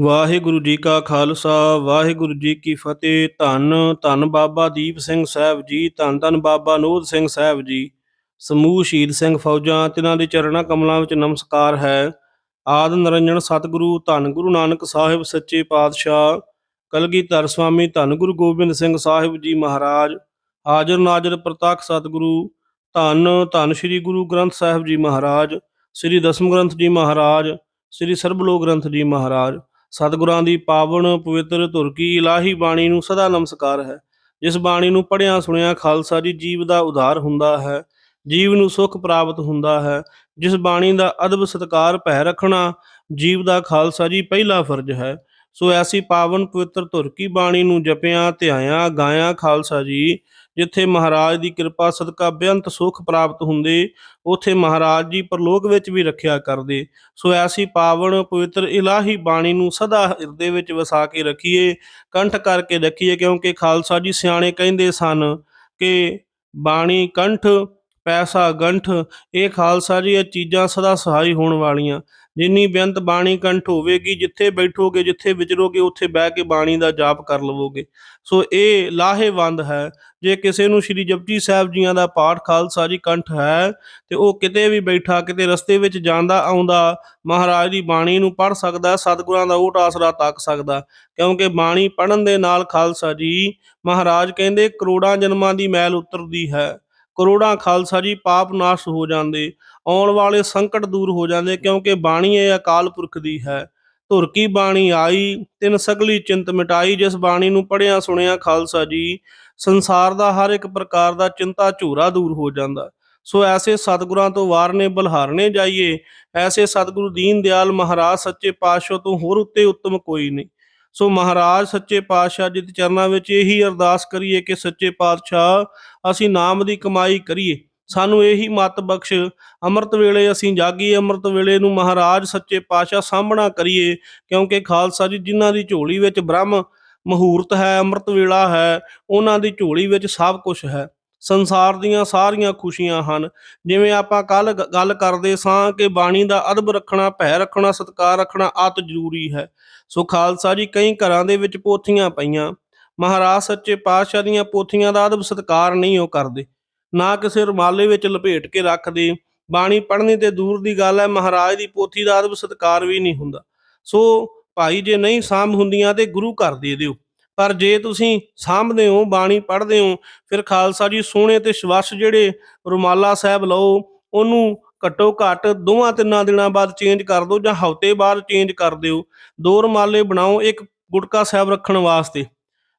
ਵਾਹਿਗੁਰੂ ਜੀ ਕਾ ਖਾਲਸਾ, ਵਾਹਿਗੁਰੂ ਜੀ ਕੀ ਫਤਿਹ। ਧੰਨ ਧੰਨ ਬਾਬਾ ਦੀਪ ਸਿੰਘ ਸਾਹਿਬ ਜੀ, ਧੰਨ ਧੰਨ ਬਾਬਾ ਨੋਧ ਸਿੰਘ ਸਾਹਿਬ ਜੀ। ਸਮੂਹ ਸ਼ਹੀਦ ਸਿੰਘ ਫੌਜਾਂ, ਤਿਨਾਂ ਦੇ ਚਰਣਾ ਕਮਲਾਂ ਵਿੱਚ ਨਮਸਕਾਰ ਹੈ। ਆਦ ਨਿਰੰਜਨ ਸਤਿਗੁਰੂ, ਧੰਨ ਗੁਰੂ ਨਾਨਕ ਸਾਹਿਬ ਸੱਚੇ ਪਾਤਸ਼ਾਹ। ਕਲਗੀਧਰ ਸੁਆਮੀ ਧੰਨ ਗੁਰੂ ਗੋਬਿੰਦ ਸਿੰਘ ਸਾਹਿਬ ਜੀ ਮਹਾਰਾਜ। ਹਾਜ਼ਰ ਨਾਜ਼ਰ ਪ੍ਰਤੱਖ ਸਤਿਗੁਰੂ, ਧੰਨ ਧੰਨ ਸ੍ਰੀ ਗੁਰੂ ਗ੍ਰੰਥ ਸਾਹਿਬ ਜੀ ਮਹਾਰਾਜ। ਸ੍ਰੀ ਦਸਮ ਗ੍ਰੰਥ ਜੀ ਮਹਾਰਾਜ, ਸ੍ਰੀ ਸਰਬਲੋਕ ਗ੍ਰੰਥ ਜੀ ਮਹਾਰਾਜ। ਸਤਿਗੁਰਾਂ ਦੀ ਪਾਵਨ ਪਵਿੱਤਰ ਧੁਰ ਕੀ ਇਲਾਹੀ ਬਾਣੀ ਨੂੰ ਸਦਾ ਨਮਸਕਾਰ ਹੈ। ਜਿਸ ਬਾਣੀ ਨੂੰ ਪੜ੍ਹਿਆ ਸੁਣਿਆ ਖਾਲਸਾ ਜੀ ਜੀਵ ਦਾ ਉਧਾਰ ਹੁੰਦਾ ਹੈ, ਜੀਵ ਨੂੰ ਸੁਖ ਪ੍ਰਾਪਤ ਹੁੰਦਾ ਹੈ। ਜਿਸ ਬਾਣੀ ਦਾ ਅਦਬ ਸਤਕਾਰ ਭੈ ਰੱਖਣਾ ਜੀਵ ਦਾ ਖਾਲਸਾ ਜੀ ਪਹਿਲਾ ਫਰਜ਼ ਹੈ, ਸੋ ਐਸੀ ਪਾਵਨ ਪਵਿੱਤਰ ਧੁਰ ਕੀ ਬਾਣੀ ਨੂੰ ਜਪਿਆ, ਧਿਆਇਆ, ਗਾਇਆ ਖਾਲਸਾ ਜੀ ਜਿੱਥੇ ਮਹਾਰਾਜ ਦੀ ਕਿਰਪਾ ਸਦਕਾ ਬੇਅੰਤ ਸੁਖ ਪ੍ਰਾਪਤ ਹੁੰਦੇ, ਉਥੇ ਮਹਾਰਾਜ ਜੀ ਪਰਲੋਕ ਵਿੱਚ ਵੀ ਰੱਖਿਆ ਕਰਦੇ। ਸੋ ਐਸੀ ਪਾਵਨ ਪਵਿੱਤਰ ਇਲਾਹੀ ਬਾਣੀ ਨੂੰ ਸਦਾ ਹਿਰਦੇ ਵਿੱਚ ਵਸਾ ਕੇ ਰੱਖੀਏ, ਕੰਠ ਕਰਕੇ ਰੱਖੀਏ, ਕਿਉਂਕਿ ਖਾਲਸਾ ਜੀ ਸਿਆਣੇ ਕਹਿੰਦੇ ਸਨ ਕਿ ਬਾਣੀ ਕੰਠ, ਪੈਸਾ ਗੰਠ, ਇਹ ਖਾਲਸਾ ਜੀ ਇਹ ਚੀਜ਼ਾਂ ਸਦਾ ਸਹਾਈ ਹੋਣ ਵਾਲੀਆਂ। ਜਿੰਨੀ ਬੇਅੰਤ ਬਾਣੀ ਕੰਠ ਹੋਵੇਗੀ, ਜਿੱਥੇ ਬੈਠੋਗੇ, ਜਿੱਥੇ ਵਿਚਰੋਗੇ, ਉੱਥੇ ਬਹਿ ਕੇ ਬਾਣੀ ਦਾ ਜਾਪ ਕਰ ਲਵੋਗੇ। ਸੋ ਇਹ ਲਾਹੇਵੰਦ ਹੈ। ਜੇ ਕਿਸੇ ਨੂੰ ਸ਼੍ਰੀ ਜਪਜੀ ਸਾਹਿਬ ਜੀਆਂ ਦਾ ਪਾਠ ਖਾਲਸਾ ਜੀ ਕੰਠ ਹੈ, ਤੇ ਉਹ ਕਿਤੇ ਵੀ ਬੈਠਾ, ਕਿਤੇ ਰਸਤੇ ਵਿੱਚ ਜਾਂਦਾ, ਆਉਂਦਾ, ਮਹਾਰਾਜ ਦੀ ਬਾਣੀ ਨੂੰ ਪੜ ਸਕਦਾ, ਸਤਿਗੁਰਾਂ ਦਾ ਓਟ ਆਸਰਾ ਤੱਕ ਸਕਦਾ, ਕਿਉਂਕਿ ਬਾਣੀ ਪੜਨ ਦੇ ਨਾਲ ਖਾਲਸਾ ਜੀ, ਮਹਾਰਾਜ ਕਹਿੰਦੇ, ਕਰੋੜਾਂ ਜਨਮਾਂ ਦੀ ਮੈਲ ਉਤਰਦੀ ਹੈ। ਕਰੋੜਾਂ ਖਾਲਸਾ ਜੀ ਪਾਪ ਨਾਸ਼ ਹੋ ਜਾਂਦੇ। ਆਉਣ ਵਾਲੇ ਸੰਕਟ ਦੂਰ ਹੋ ਜਾਂਦੇ ਕਿਉਂਕਿ ਬਾਣੀ ਇਹ ਅਕਾਲ ਪੁਰਖ ਦੀ ਹੈ। ਧੁਰ ਕੀ ਬਾਣੀ ਆਈ, ਤਿੰਨ ਸਗਲੀ ਚਿੰਤ ਮਿਟਾਈ, ਜਿਸ ਬਾਣੀ ਨੂੰ ਪੜਿਆ ਸੁਣਿਆ ਖਾਲਸਾ ਜੀ, ਸੰਸਾਰ ਦਾ ਹਰ ਇੱਕ ਪ੍ਰਕਾਰ ਦਾ ਚਿੰਤਾ ਝੂਰਾ ਦੂਰ ਹੋ ਜਾਂਦਾ। ਸੋ ਐਸੇ ਸਤਿਗੁਰਾਂ ਤੋਂ ਵਾਰਨੇ ਬਲਹਾਰਨੇ ਜਾਈਏ, ਐਸੇ ਸਤਿਗੁਰੂ ਦੀਨ ਦਿਆਲ ਮਹਾਰਾਜ ਸੱਚੇ ਪਾਤਸ਼ਾਹ ਤੋਂ ਹੋਰ ਉੱਤੇ ਉੱਤਮ ਕੋਈ ਨਹੀਂ। ਸੋ ਮਹਾਰਾਜ, ਸੱਚੇ ਪਾਤਸ਼ਾਹ ਜੀ ਦੇ ਚਰਨਾਂ ਵਿੱਚ ਇਹੀ ਅਰਦਾਸ ਕਰੀਏ ਕਿ ਸੱਚੇ ਪਾਤਸ਼ਾਹ, ਅਸੀਂ ਨਾਮ ਦੀ ਕਮਾਈ ਕਰੀਏ। ਸਾਨੂੰ ਇਹੀ ਮਤ ਬਖਸ਼, ਅੰਮ੍ਰਿਤ ਵੇਲੇ ਅਸੀਂ ਜਾਗੀਏ, ਅੰਮ੍ਰਿਤ ਵੇਲੇ ਨੂੰ ਮਹਾਰਾਜ ਸੱਚੇ ਪਾਤਸ਼ਾਹ ਸਾਹਮਣਾ ਕਰੀਏ, ਕਿਉਂਕਿ ਖਾਲਸਾ ਜੀ ਜਿਨ੍ਹਾਂ ਦੀ ਝੋਲੀ ਵਿੱਚ ਬ੍ਰਹਮ ਮਹੂਰਤ ਹੈ, ਅੰਮ੍ਰਿਤ ਵੇਲਾ ਹੈ, ਉਹਨਾਂ ਦੀ ਝੋਲੀ ਵਿੱਚ ਸਭ ਕੁਝ ਹੈ। ਸੰਸਾਰ ਦੀਆਂ ਸਾਰੀਆਂ ਖੁਸ਼ੀਆਂ ਹਨ। ਜਿਵੇਂ ਆਪਾਂ ਕੱਲ ਗੱਲ ਕਰਦੇ ਸਾਂ ਕਿ ਬਾਣੀ ਦਾ ਅਦਬ ਰੱਖਣਾ, ਭੈ ਰੱਖਣਾ, ਸਤਕਾਰ ਰੱਖਣਾ ਅਤ ਜ਼ਰੂਰੀ ਹੈ। ਸੋ ਖਾਲਸਾ ਜੀ ਕਈ ਘਰਾਂ ਦੇ ਵਿੱਚ ਪੋਥੀਆਂ ਪਈਆਂ। ਮਹਾਰਾਜ ਸੱਚੇ ਪਾਤਸ਼ਾਹ ਦੀਆਂ ਪੋਥੀਆਂ ਦਾ ਅਦਬ ਸਤਕਾਰ ਨਹੀਂ ਉਹ ਕਰਦੇ। ਨਾ ਕਿਸੇ ਰੁਮਾਲੇ ਵਿੱਚ ਲਪੇਟ ਕੇ ਰੱਖਦੇ। ਬਾਣੀ ਪੜ੍ਹਨੀ ਤੇ ਦੂਰ ਦੀ ਗੱਲ ਹੈ, ਮਹਾਰਾਜ ਦੀ ਪੋਥੀ ਦਾ ਅਦਬ ਸਤਕਾਰ ਵੀ ਨਹੀਂ ਹੁੰਦਾ। ਸੋ ਭਾਈ ਜੇ ਨਹੀਂ ਸਾਂਭ ਹੁੰਦੀਆਂ ਤੇ ਗੁਰੂ ਘਰ ਦੇ ਦਿਓ। ਪਰ ਜੇ ਤੁਸੀਂ ਸਾਂਭਦੇ ਹੋ, ਬਾਣੀ ਪੜ੍ਹਦੇ ਹੋ, ਫਿਰ ਖਾਲਸਾ ਜੀ ਸੋਹਣੇ ਤੇ ਸ਼ਵਸ਼ ਜਿਹੜੇ ਰੁਮਾਲਾ ਸਾਹਿਬ ਲਓ, ਉਹਨੂੰ ਘੱਟੋ ਘੱਟ ਦੋਵਾਂ ਤਿੰਨਾਂ ਦਿਨਾਂ ਬਾਅਦ ਚੇਂਜ ਕਰ ਦਿਓ ਜਾਂ ਹਫ਼ਤੇ ਬਾਅਦ ਚੇਂਜ ਕਰ ਦਿਓ। ਦੋ ਰੁਮਾਲੇ ਬਣਾਓ, ਇੱਕ ਗੁਟਕਾ ਸਾਹਿਬ ਰੱਖਣ ਵਾਸਤੇ।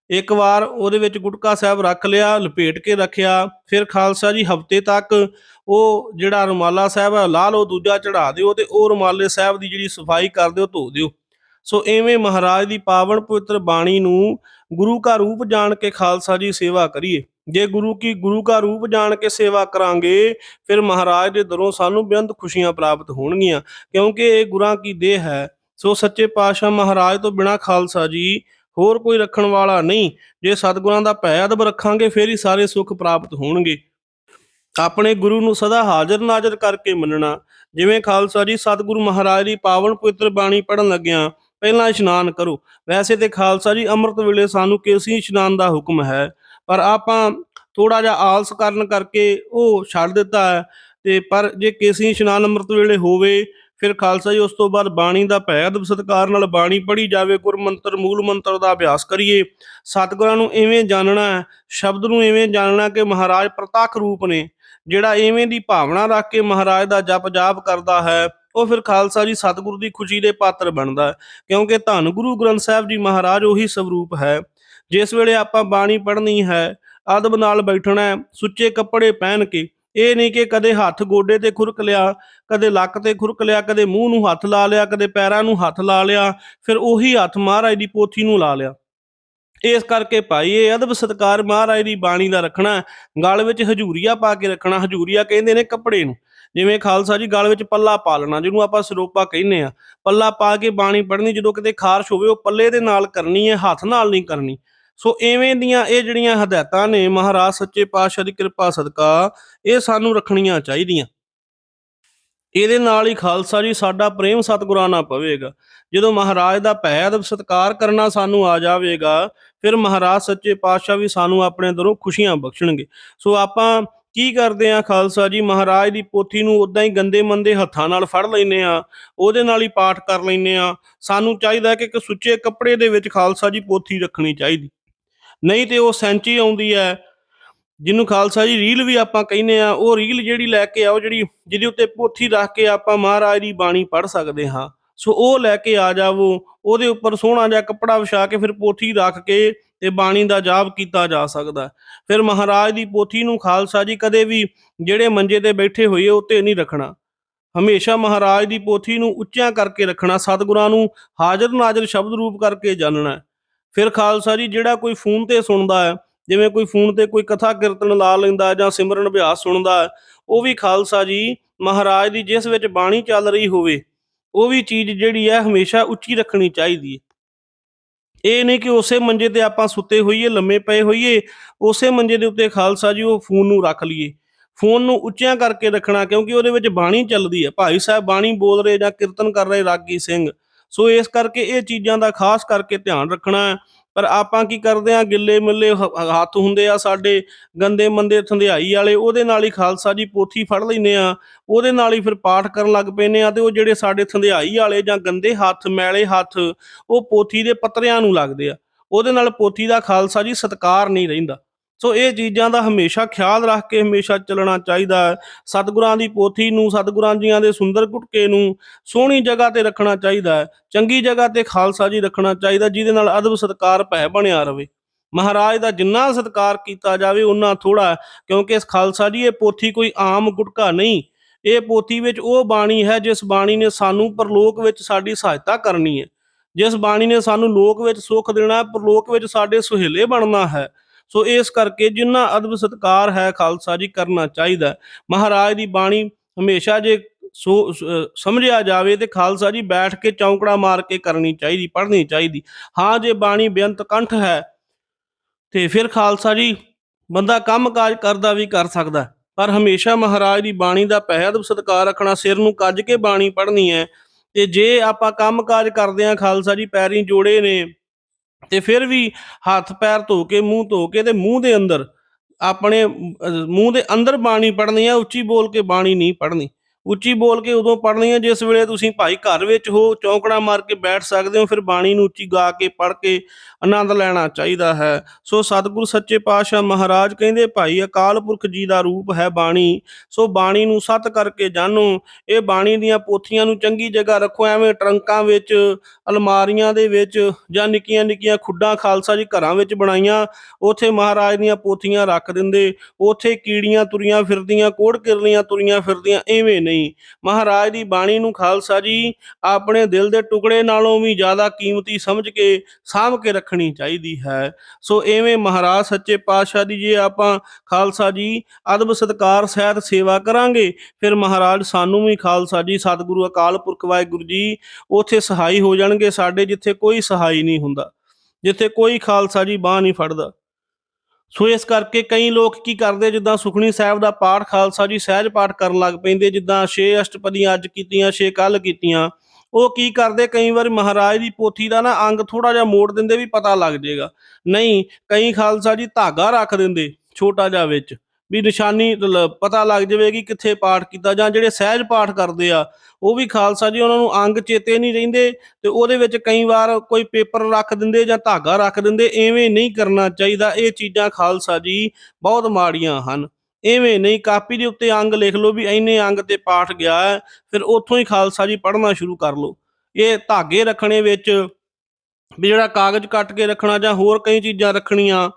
ਇੱਕ ਵਾਰ ਉਹਦੇ ਵਿੱਚ ਗੁਟਕਾ ਸਾਹਿਬ ਰੱਖ ਲਿਆ, ਲਪੇਟ ਕੇ ਰੱਖਿਆ, ਫਿਰ ਖਾਲਸਾ ਜੀ ਹਫ਼ਤੇ ਤੱਕ ਉਹ ਜਿਹੜਾ ਰੁਮਾਲਾ ਸਾਹਿਬ ਹੈ ਲਾ ਲਓ ਦੂਜਾ ਚੜਾ ਦਿਓ ਤੇ ਉਹ ਰੁਮਾਲੇ ਸਾਹਿਬ ਦੀ ਜਿਹੜੀ ਸਫ਼ਾਈ ਕਰ ਦਿਓ, ਧੋ ਦਿਓ। ਸੋ ਐਵੇਂ ਮਹਾਰਾਜ ਦੀ ਪਾਵਨ ਪਵਿੱਤਰ ਬਾਣੀ ਨੂੰ ਗੁਰੂ ਕਾ ਰੂਪ ਜਾਣ ਕੇ ਖਾਲਸਾ ਜੀ ਸੇਵਾ ਕਰੀਏ। ਜੇ ਗੁਰੂ ਕੀ, ਗੁਰੂ ਕਾ ਰੂਪ ਜਾਣ ਕੇ ਸੇਵਾ ਕਰਾਂਗੇ, ਫਿਰ ਮਹਾਰਾਜ ਦੇ ਦਰੋਂ ਸਾਨੂੰ ਬੇਅੰਤ ਖੁਸ਼ੀਆਂ ਪ੍ਰਾਪਤ ਹੋਣਗੀਆਂ, ਕਿਉਂਕਿ ਇਹ ਗੁਰਾਂ ਕੀ ਦੇਹ ਹੈ। ਸੋ ਸੱਚੇ ਪਾਤਸ਼ਾਹ ਮਹਾਰਾਜ ਤੋਂ ਬਿਨਾ ਖਾਲਸਾ ਜੀ ਹੋਰ ਕੋਈ ਰੱਖਣ ਵਾਲਾ ਨਹੀਂ। ਜੇ ਸਤਿਗੁਰਾਂ ਦਾ ਭੈ ਅਦਬ ਰੱਖਾਂਗੇ, ਫੇਰ ਹੀ ਸਾਰੇ ਸੁੱਖ ਪ੍ਰਾਪਤ ਹੋਣਗੇ। ਆਪਣੇ ਗੁਰੂ ਨੂੰ ਸਦਾ ਹਾਜ਼ਰ ਨਾਜ਼ਰ ਕਰਕੇ ਮੰਨਣਾ। ਜਿਵੇਂ ਖਾਲਸਾ ਜੀ ਸਤਿਗੁਰੂ ਮਹਾਰਾਜ ਦੀ ਪਾਵਨ ਪਵਿੱਤਰ ਬਾਣੀ ਪੜਨ ਲੱਗਿਆਂ, ਪਹਿਲਾਂ ਇਸ਼ਨਾਨ ਕਰੋ। ਵੈਸੇ ਤੇ ਖਾਲਸਾ ਜੀ ਅੰਮ੍ਰਿਤ ਵੇਲੇ ਸਾਨੂੰ ਕੇਸੀ ਇਸ਼ਨਾਨ ਦਾ ਹੁਕਮ ਹੈ। ਪਰ ਆਪਾਂ ਥੋੜਾ ਜਿਹਾ ਆਲਸ ਕਰਨ ਕਰਕੇ ਉਹ ਛੱਡ ਦਿੱਤਾ ਹੈ। ਤੇ ਪਰ ਜੇ ਕੇਸੀ ਇਸ਼ਨਾਨ ਅੰਮ੍ਰਿਤ ਵੇਲੇ ਹੋਵੇ ਫਿਰ ਖਾਲਸਾ ਜੀ, ਉਸ ਤੋਂ ਬਾਅਦ ਬਾਣੀ ਦਾ ਭੈ ਅਦਬ ਸਤਕਾਰ ਨਾਲ ਬਾਣੀ ਪੜ੍ਹੀ ਜਾਵੇ ਗੁਰ ਮੰਤਰ ਮੂਲ ਮੰਤਰ ਦਾ ਅਭਿਆਸ ਕਰੀਏ। ਸਤਿਗੁਰਾਂ ਨੂੰ ਐਵੇਂ ਜਾਣਨਾ ਹੈ, ਸ਼ਬਦ ਨੂੰ ਐਵੇਂ ਜਾਣਨਾ ਕਿ ਮਹਾਰਾਜ ਪ੍ਰਤੱਖ ਰੂਪ ਨੇ, ਜਿਹੜਾ ਐਵੇਂ ਦੀ ਭਾਵਨਾ ਰੱਖ ਕੇ ਮਹਾਰਾਜ ਦਾ ਜਪ ਜਾਪ ਕਰਦਾ ਹੈ, ਉਹ ਫਿਰ ਖਾਲਸਾ ਜੀ ਸਤਿਗੁਰੂ ਦੀ ਖੁਸ਼ੀ ਦੇ ਪਾਤਰ ਬਣਦਾ ਕਿਉਂਕਿ ਧੰਨ ਗੁਰੂ ਗ੍ਰੰਥ ਸਾਹਿਬ ਜੀ ਮਹਾਰਾਜ ਉਹੀ ਸਰੂਪ ਹੈ। ਜਿਸ ਵੇਲੇ ਆਪਾਂ ਬਾਣੀ ਪੜ੍ਹਨੀ ਹੈ, ਅਦਬ ਨਾਲ ਬੈਠਣਾ ਸੁੱਚੇ ਕੱਪੜੇ ਪਹਿਨ ਕੇ ਇਹ ਨਹੀਂ ਕਿ ਕਦੇ ਹੱਥ ਗੋਡੇ ਤੇ ਖੁਰਕ ਲਿਆ, ਕਦੇ ਲੱਕ ਤੇ ਖੁਰਕ ਲਿਆ, ਕਦੇ ਮੂੰਹ ਨੂੰ ਹੱਥ ਲਾ ਲਿਆ, ਕਦੇ ਪੈਰਾਂ ਨੂੰ ਹੱਥ ਲਾ ਲਿਆ, ਫਿਰ ਉਹੀ ਹੱਥ ਮਹਾਰਾਜ ਦੀ ਪੋਥੀ ਨੂੰ ਲਾ ਲਿਆ। ਇਸ ਕਰਕੇ ਭਾਈ ਇਹ ਅਦਬ ਸਤਕਾਰ ਮਹਾਰਾਜ ਦੀ ਬਾਣੀ ਦਾ ਰੱਖਣਾ ਗਲ ਵਿੱਚ ਹਜੂਰੀਆ ਪਾ ਕੇ ਰੱਖਣਾ, ਹਜੂਰੀਆ ਕਹਿੰਦੇ ਨੇ ਕੱਪੜੇ ਨੂੰ। ਜਿਵੇਂ ਖਾਲਸਾ ਜੀ ਗਲ ਵਿੱਚ ਪੱਲਾ ਪਾ ਲੈਣਾ ਜਿਹਨੂੰ ਆਪਾਂ ਸਰੋਪਾ ਕਹਿੰਦੇ ਆ ਪੱਲਾ ਪਾ ਕੇ ਬਾਣੀ ਪੜ੍ਹਨੀ, ਜਦੋਂ ਕਿਤੇ ਖਾਰਸ਼ ਹੋਵੇ, ਉਹ ਪੱਲੇ ਦੇ ਨਾਲ ਕਰਨੀ ਹੈ, ਹੱਥ ਨਾਲ ਨਹੀਂ ਕਰਨੀ। ਸੋ ਐਵੇਂ ਦੀਆਂ ਇਹ ਜਿਹੜੀਆਂ ਹਦਾਇਤਾਂ ਨੇ ਮਹਾਰਾਜ ਸੱਚੇ ਪਾਤਸ਼ਾਹ ਦੀ ਕਿਰਪਾ ਸਦਕਾ, ਇਹ ਸਾਨੂੰ ਰੱਖਣੀਆਂ ਚਾਹੀਦੀਆਂ। ਇਹਦੇ ਨਾਲ ਹੀ ਖਾਲਸਾ ਜੀ, ਸਾਡਾ ਪ੍ਰੇਮ ਸਤਿਗੁਰਾਂ ਨਾਲ ਪਵੇਗਾ। ਜਦੋਂ ਮਹਾਰਾਜ ਦਾ ਭੈ ਅਦਬ ਸਤਕਾਰ ਕਰਨਾ ਸਾਨੂੰ ਆ ਜਾਵੇਗਾ, ਫਿਰ ਮਹਾਰਾਜ ਸੱਚੇ ਪਾਤਸ਼ਾਹ ਵੀ ਸਾਨੂੰ ਆਪਣੇ ਅੰਦਰੋਂ ਖੁਸ਼ੀਆਂ ਬਖਸ਼ਣਗੇ। ਸੋ ਆਪਾਂ ਕੀ ਕਰਦੇ ਆ ਖਾਲਸਾ ਜੀ, ਮਹਾਰਾਜ ਦੀ ਪੋਥੀ ਨੂੰ ਉਦਾਂ ਹੀ ਗੰਦੇ ਮੰਦੇ ਹੱਥਾਂ ਨਾਲ ਫੜ ਲੈਨੇ ਆ ਉਹਦੇ ਨਾਲ ਹੀ ਪਾਠ ਕਰ ਲੈਨੇ ਆ ਸਾਨੂੰ ਚਾਹੀਦਾ ਕਿ ਇੱਕ ਸੁੱਚੇ ਕੱਪੜੇ ਦੇ ਵਿੱਚ ਖਾਲਸਾ ਜੀ ਪੋਥੀ ਰੱਖਣੀ ਚਾਹੀਦੀ। ਨਹੀਂ ਤੇ ਉਹ ਸੈਂਚੀ ਆਉਂਦੀ ਹੈ, ਜਿਹਨੂੰ ਖਾਲਸਾ ਜੀ ਰੀਲ ਵੀ ਆਪਾਂ ਕਹਿੰਦੇ ਆ ਉਹ ਰੀਲ ਜਿਹੜੀ ਲੈ ਕੇ ਆਓ, ਜਿਹੜੀ ਜਿਹਦੇ ਉੱਤੇ ਪੋਥੀ ਰੱਖ ਕੇ ਆਪਾਂ ਮਹਾਰਾਜ ਦੀ ਬਾਣੀ ਪੜ੍ਹ ਸਕਦੇ ਹਾਂ। ਸੋ ਉਹ ਲੈ ਕੇ ਆ ਜਾਵੋ, ਉਹਦੇ ਉੱਪਰ ਸੋਹਣਾ ਜਿਹਾ ਕੱਪੜਾ ਵਿਛਾ ਕੇ ਫਿਰ ਪੋਥੀ ਰੱਖ ਕੇ ਤੇ ਬਾਣੀ ਦਾ ਜਾਪ ਕੀਤਾ ਜਾ ਸਕਦਾ ਫਿਰ ਮਹਾਰਾਜ ਦੀ ਪੋਥੀ ਨੂੰ ਖਾਲਸਾ ਜੀ ਕਦੇ ਵੀ ਜਿਹੜੇ ਮੰਜੇ ਤੇ ਬੈਠੇ ਹੋਏ ਉੱਤੇ ਨਹੀਂ ਰੱਖਣਾ। ਹਮੇਸ਼ਾ ਮਹਾਰਾਜ ਦੀ ਪੋਥੀ ਨੂੰ ਉੱਚਿਆਂ ਕਰਕੇ ਰੱਖਣਾ, ਸਤਿਗੁਰਾਂ ਨੂੰ ਹਾਜ਼ਰ ਨਾਜ਼ਰ ਸ਼ਬਦ ਰੂਪ ਕਰਕੇ ਜਾਣਨਾ ਫਿਰ ਖਾਲਸਾ ਜੀ, ਜਿਹੜਾ ਕੋਈ ਫੋਨ ਤੇ ਸੁਣਦਾ ਹੈ, ਜਿਵੇਂ ਕੋਈ ਫੋਨ ਤੇ ਕੋਈ ਕਥਾ ਕੀਰਤਨ ਲਾ ਲੈਂਦਾ ਜਾਂ ਸਿਮਰਨ ਅਭਿਆਸ ਸੁਣਦਾ ਉਹ ਵੀ ਖਾਲਸਾ ਜੀ, ਮਹਾਰਾਜ ਦੀ ਜਿਸ ਵਿੱਚ ਬਾਣੀ ਚੱਲ ਰਹੀ ਹੋਵੇ, ਉਹ ਵੀ ਚੀਜ਼ ਜਿਹੜੀ ਹੈ ਹਮੇਸ਼ਾ ਉੱਚੀ ਰੱਖਣੀ ਚਾਹੀਦੀ ਹੈ। ਇਹ ਨਹੀਂ ਕਿ ਉਸੇ ਮੰਜੇ ਤੇ ਆਪਾਂ ਸੁੱਤੇ ਹੋਈਏ, ਲੰਮੇ ਪਏ ਹੋਈਏ, ਉਸੇ ਮੰਜੇ ਦੇ ਉੱਤੇ ਖਾਲਸਾ ਜੀ, ਉਹ ਫੋਨ ਨੂੰ ਰੱਖ ਲਈਏ। ਫੋਨ ਨੂੰ ਉੱਚਿਆਂ ਕਰਕੇ ਰੱਖਣਾ, ਕਿਉਂਕਿ ਉਹਦੇ ਵਿੱਚ ਬਾਣੀ ਚੱਲਦੀ ਹੈ। ਭਾਈ ਸਾਹਿਬ ਬਾਣੀ ਬੋਲ ਰਹੇ ਜਾਂ ਕੀਰਤਨ ਕਰ ਰਹੇ ਰਾਗੀ ਸਿੰਘ ਸੋ ਇਸ ਕਰਕੇ ਇਹ ਚੀਜ਼ਾਂ ਦਾ ਖਾਸ ਕਰਕੇ ਧਿਆਨ ਰੱਖਣਾ ਹੈ। ਪਰ ਆਪਾਂ ਕੀ ਕਰਦੇ ਆ ਗਿੱਲੇ ਮਿੱਲੇ ਹੱਥ ਹੁੰਦੇ ਆ ਸਾਡੇ, ਗੰਦੇ ਮੰਦੇ ਥੰਧਿਆਈ ਵਾਲੇ, ਉਹਦੇ ਨਾਲ ਹੀ ਖਾਲਸਾ ਜੀ ਪੋਥੀ ਫੜ ਲੈਨੇ ਆ, ਉਹਦੇ ਨਾਲ ਹੀ ਫਿਰ ਪਾਠ ਕਰਨ ਲੱਗ ਪੈਨੇ ਆ ਤੇ ਉਹ ਜਿਹੜੇ ਸਾਡੇ ਥੰਧਿਆਈ ਵਾਲੇ ਜਾਂ ਗੰਦੇ ਹੱਥ, ਮੈਲੇ ਹੱਥ, ਉਹ ਪੋਥੀ ਦੇ ਪੱਤਰਿਆਂ ਨੂੰ ਲੱਗਦੇ ਆ। ਉਹਦੇ ਨਾਲ ਪੋਥੀ ਦਾ ਖਾਲਸਾ ਜੀ ਸਤਕਾਰ ਨਹੀਂ ਰਹਿੰਦਾ। ਸੋ ਇਹ ਚੀਜ਼ਾਂ ਦਾ ਹਮੇਸ਼ਾ ਖਿਆਲ ਰੱਖ ਕੇ ਹਮੇਸ਼ਾ ਚੱਲਣਾ ਚਾਹੀਦਾ ਹੈ। ਸਤਿਗੁਰਾਂ ਦੀ ਪੋਥੀ ਨੂੰ, ਸਤਿਗੁਰਾਂ ਜੀਆਂ ਦੇ ਸੁੰਦਰ ਗੁਟਕੇ ਨੂੰ ਸੋਹਣੀ ਜਗ੍ਹਾ ਤੇ ਰੱਖਣਾ ਚਾਹੀਦਾ ਹੈ। ਚੰਗੀ ਜਗ੍ਹਾ ਤੇ ਖਾਲਸਾ ਜੀ ਰੱਖਣਾ ਚਾਹੀਦਾ, ਜਿਹਦੇ ਨਾਲ ਅਦਬ ਸਤਕਾਰ ਭੈ ਬਣਿਆ ਰਵੇ। ਮਹਾਰਾਜ ਦਾ ਜਿੰਨਾ ਸਤਕਾਰ ਕੀਤਾ ਜਾਵੇ ਉਨਾ ਥੋੜਾ ਕਿਉਂਕਿ ਇਸ ਖਾਲਸਾ ਜੀ ਇਹ ਪੋਥੀ ਕੋਈ ਆਮ ਗੁਟਕਾ ਨਹੀਂ। ਇਹ ਪੋਥੀ ਵਿੱਚ ਉਹ ਬਾਣੀ ਹੈ, ਜਿਸ ਬਾਣੀ ਨੇ ਸਾਨੂੰ ਪਰਲੋਕ ਵਿੱਚ ਸਾਡੀ ਸਹਾਇਤਾ ਕਰਨੀ ਹੈ। ਜਿਸ ਬਾਣੀ ਨੇ ਸਾਨੂੰ ਲੋਕ ਵਿੱਚ ਸੁੱਖ ਦੇਣਾ ਹੈ, ਪਰਲੋਕ ਵਿੱਚ ਸਾਡੇ ਸੁਹੇਲੇ ਬਣਨਾ ਹੈ। ਸੋ ਇਸ ਕਰਕੇ ਜਿੰਨਾ ਅਦਬ ਸਤਕਾਰ ਹੈ ਖਾਲਸਾ ਜੀ ਕਰਨਾ ਚਾਹੀਦਾ ਮਹਾਰਾਜ ਦੀ ਬਾਣੀ ਹਮੇਸ਼ਾ ਜੇ ਸੋ ਸਮਝਿਆ ਜਾਵੇ ਤੇ ਖਾਲਸਾ ਜੀ ਬੈਠ ਕੇ ਚੌਂਕੜਾ ਮਾਰ ਕੇ ਕਰਨੀ ਚਾਹੀਦੀ, ਪੜ੍ਹਨੀ ਚਾਹੀਦੀ। ਹਾਂ, ਜੇ ਬਾਣੀ ਬੇਅੰਤ ਕੰਠ ਹੈ ਤੇ ਫਿਰ ਖਾਲਸਾ ਜੀ ਬੰਦਾ ਕੰਮਕਾਜ ਕਰਦਾ ਵੀ ਕਰ ਸਕਦਾ ਪਰ ਹਮੇਸ਼ਾ ਮਹਾਰਾਜ ਦੀ ਬਾਣੀ ਦਾ ਪਹਿ ਅਦਬ ਸਤਕਾਰ ਰੱਖਣਾ, ਸਿਰ ਨੂੰ ਕੱਜ ਕੇ ਬਾਣੀ ਪੜ੍ਹਨੀ ਹੈ ਤੇ ਜੇ ਆਪਾਂ ਕੰਮਕਾਜ ਕਰਦੇ ਆਂ ਖਾਲਸਾ ਜੀ ਪੈਰੀਂ ਜੋੜੇ ਨੇ ਤੇ ਫਿਰ ਵੀ ਹੱਥ ਪੈਰ ਧੋ ਕੇ ਮੂੰਹ ਧੋ ਕੇ ਤੇ ਮੂੰਹ ਦੇ ਅੰਦਰ ਆਪਣੇ ਅਹ, ਮੂੰਹ ਦੇ ਅੰਦਰ ਬਾਣੀ ਪੜ੍ਹਨੀ ਆ ਉੱਚੀ ਬੋਲ ਕੇ ਬਾਣੀ ਨਹੀਂ ਪੜ੍ਹਨੀ। ਉੱਚੀ ਬੋਲ ਕੇ ਉਦੋਂ ਪੜ੍ਹਨੀ ਆ ਜਿਸ ਵੇਲੇ ਤੁਸੀਂ ਭਾਈ ਘਰ ਵਿੱਚ ਹੋ ਚੌਂਕੜਾ ਮਾਰ ਕੇ ਬੈਠ ਸਕਦੇ ਹੋ ਫਿਰ ਬਾਣੀ ਨੂੰ ਉੱਚੀ ਗਾ ਕੇ ਪੜ੍ਹ ਕੇ ਆਨੰਦ ਲੈਣਾ ਚਾਹੀਦਾ ਹੈ। ਸੋ ਸਤਿਗੁਰ ਸੱਚੇ ਪਾਤਸ਼ਾਹ ਮਹਾਰਾਜ ਕਹਿੰਦੇ, ਭਾਈ, ਅਕਾਲ ਪੁਰਖ ਜੀ ਦਾ ਰੂਪ ਹੈ ਬਾਣੀ। ਸੋ ਬਾਣੀ ਨੂੰ ਸਤ ਕਰਕੇ ਜਾਣੋ। ਇਹ ਬਾਣੀ ਦੀਆਂ ਪੋਥੀਆਂ ਨੂੰ ਚੰਗੀ ਜਗ੍ਹਾ ਰੱਖੋ। ਐਵੇਂ ਟਰੰਕਾਂ ਵਿੱਚ, ਅਲਮਾਰੀਆਂ ਦੇ ਵਿੱਚ ਜਾਂ ਨਿੱਕੀਆਂ ਨਿੱਕੀਆਂ ਖੁੱਡਾਂ ਖਾਲਸਾ ਜੀ ਘਰਾਂ ਵਿੱਚ ਬਣਾਈਆਂ। ਉਥੇ ਮਹਾਰਾਜ ਦੀਆਂ ਪੋਥੀਆਂ ਰੱਖ ਦਿੰਦੇ। ਉਥੇ ਕੀੜੀਆਂ ਤੁਰੀਆਂ ਫਿਰਦੀਆਂ, ਕੋੜ ਕਿਰਲੀਆਂ ਤੁਰੀਆਂ ਫਿਰਦੀਆਂ, ਐਵੇਂ ਨਹੀਂ। ਮਹਾਰਾਜ ਦੀ ਬਾਣੀ ਨੂੰ ਖਾਲਸਾ ਜੀ ਆਪਣੇ ਦਿਲ ਦੇ ਟੁਕੜੇ ਨਾਲੋਂ ਵੀ ਜ਼ਿਆਦਾ ਕੀਮਤੀ ਸਮਝ ਕੇ ਸਾਂਭ ਕੇ ਰੱਖਣੀ ਚਾਹੀਦੀ ਹੈ। ਸੋ ਐਵੇਂ ਮਹਾਰਾਜ, ਸੱਚੇ ਪਾਤਸ਼ਾਹ ਦੀ ਜੇ ਆਪਾਂ ਖਾਲਸਾ ਜੀ ਅਦਬ ਸਤਕਾਰ, ਸਹਿਤ ਸੇਵਾ ਕਰਾਂਗੇ, ਫਿਰ ਮਹਾਰਾਜ ਸਾਨੂੰ ਵੀ ਖਾਲਸਾ ਜੀ, ਸਤਿਗੁਰੂ ਅਕਾਲ ਪੁਰਖ ਵਾਹਿਗੁਰੂ ਜੀ, ਉਥੇ ਸਹਾਈ ਹੋ ਜਾਣਗੇ ਸਾਡੇ ਜਿੱਥੇ ਕੋਈ ਸਹਾਈ ਨਹੀਂ ਹੁੰਦਾ, ਜਿੱਥੇ ਕੋਈ ਖਾਲਸਾ ਜੀ ਬਾਹ ਨਹੀਂ ਫੜਦਾ। ਸੋ ਇਸ ਕਰਕੇ ਕਈ ਲੋਕ ਕੀ ਕਰਦੇ, ਜਿੱਦਾਂ ਸੁਖਣੀ ਸਾਹਿਬ ਦਾ ਪਾਠ ਖਾਲਸਾ ਜੀ ਸਹਿਜ ਪਾਠ ਕਰਨ ਲੱਗ ਪੈਂਦੇ, ਜਿੱਦਾਂ ਛੇ ਅਸ਼ਟਪਦੀਆਂ ਅੱਜ ਕੀਤੀਆਂ, ਛੇ ਕੱਲ ਕੀਤੀਆਂ। ਉਹ ਕੀ ਕਰਦੇ? ਕਈ ਵਾਰ ਮਹਾਰਾਜ ਦੀ ਪੋਥੀ ਦਾ ਨਾ ਅੰਗ ਥੋੜਾ ਜਿਹਾ ਮੋੜ ਦਿੰਦੇ ਵੀ ਪਤਾ ਲੱਗ ਜਾਏਗਾ। ਨਹੀਂ, ਕਈ ਖਾਲਸਾ ਜੀ ਧਾਗਾ ਰੱਖ ਦਿੰਦੇ ਛੋਟਾ ਜਿਹਾ ਵਿੱਚ, ਵੀ ਨਿਸ਼ਾਨੀ ਪਤਾ ਲੱਗ ਜਾਵੇਗੀ ਕਿੱਥੇ ਪਾਠ ਕੀਤਾ ਜਾਂ ਜਿਹੜੇ ਸਹਿਜ ਪਾਠ ਕਰਦੇ ਆ, ਉਹ ਵੀ ਖਾਲਸਾ ਜੀ ਉਹਨਾਂ ਨੂੰ ਅੰਗ ਚੇਤੇ ਨਹੀਂ ਰਹਿੰਦੇ ਤੇ ਉਹਦੇ ਵਿੱਚ ਕਈ ਵਾਰ ਕੋਈ ਪੇਪਰ ਰੱਖ ਦਿੰਦੇ ਜਾਂ ਧਾਗਾ ਰੱਖ ਦਿੰਦੇ, ਐਵੇਂ ਨਹੀਂ ਕਰਨਾ ਚਾਹੀਦਾ। ਇਹ ਚੀਜ਼ਾਂ ਖਾਲਸਾ ਜੀ ਬਹੁਤ ਮਾੜੀਆਂ ਹਨ। ਐਵੇਂ ਨਹੀਂ, ਕਾਪੀ ਦੇ ਉੱਤੇ ਅੰਗ ਲਿਖ ਲਓ ਵੀ ਇੰਨੇ ਅੰਗ ਤੇ ਪਾਠ ਗਿਆ ਹੈ, ਫਿਰ ਉੱਥੋਂ ਹੀ ਖਾਲਸਾ ਜੀ ਪੜ੍ਹਨਾ ਸ਼ੁਰੂ ਕਰ ਲਓ। ਇਹ ਧਾਗੇ ਰੱਖਣੇ ਵਿੱਚ ਵੀ ਜਿਹੜਾ ਕਾਗਜ਼ ਕੱਟ ਕੇ ਰੱਖਣਾ ਜਾਂ ਹੋਰ ਕਈ ਚੀਜ਼ਾਂ ਰੱਖਣੀਆਂ,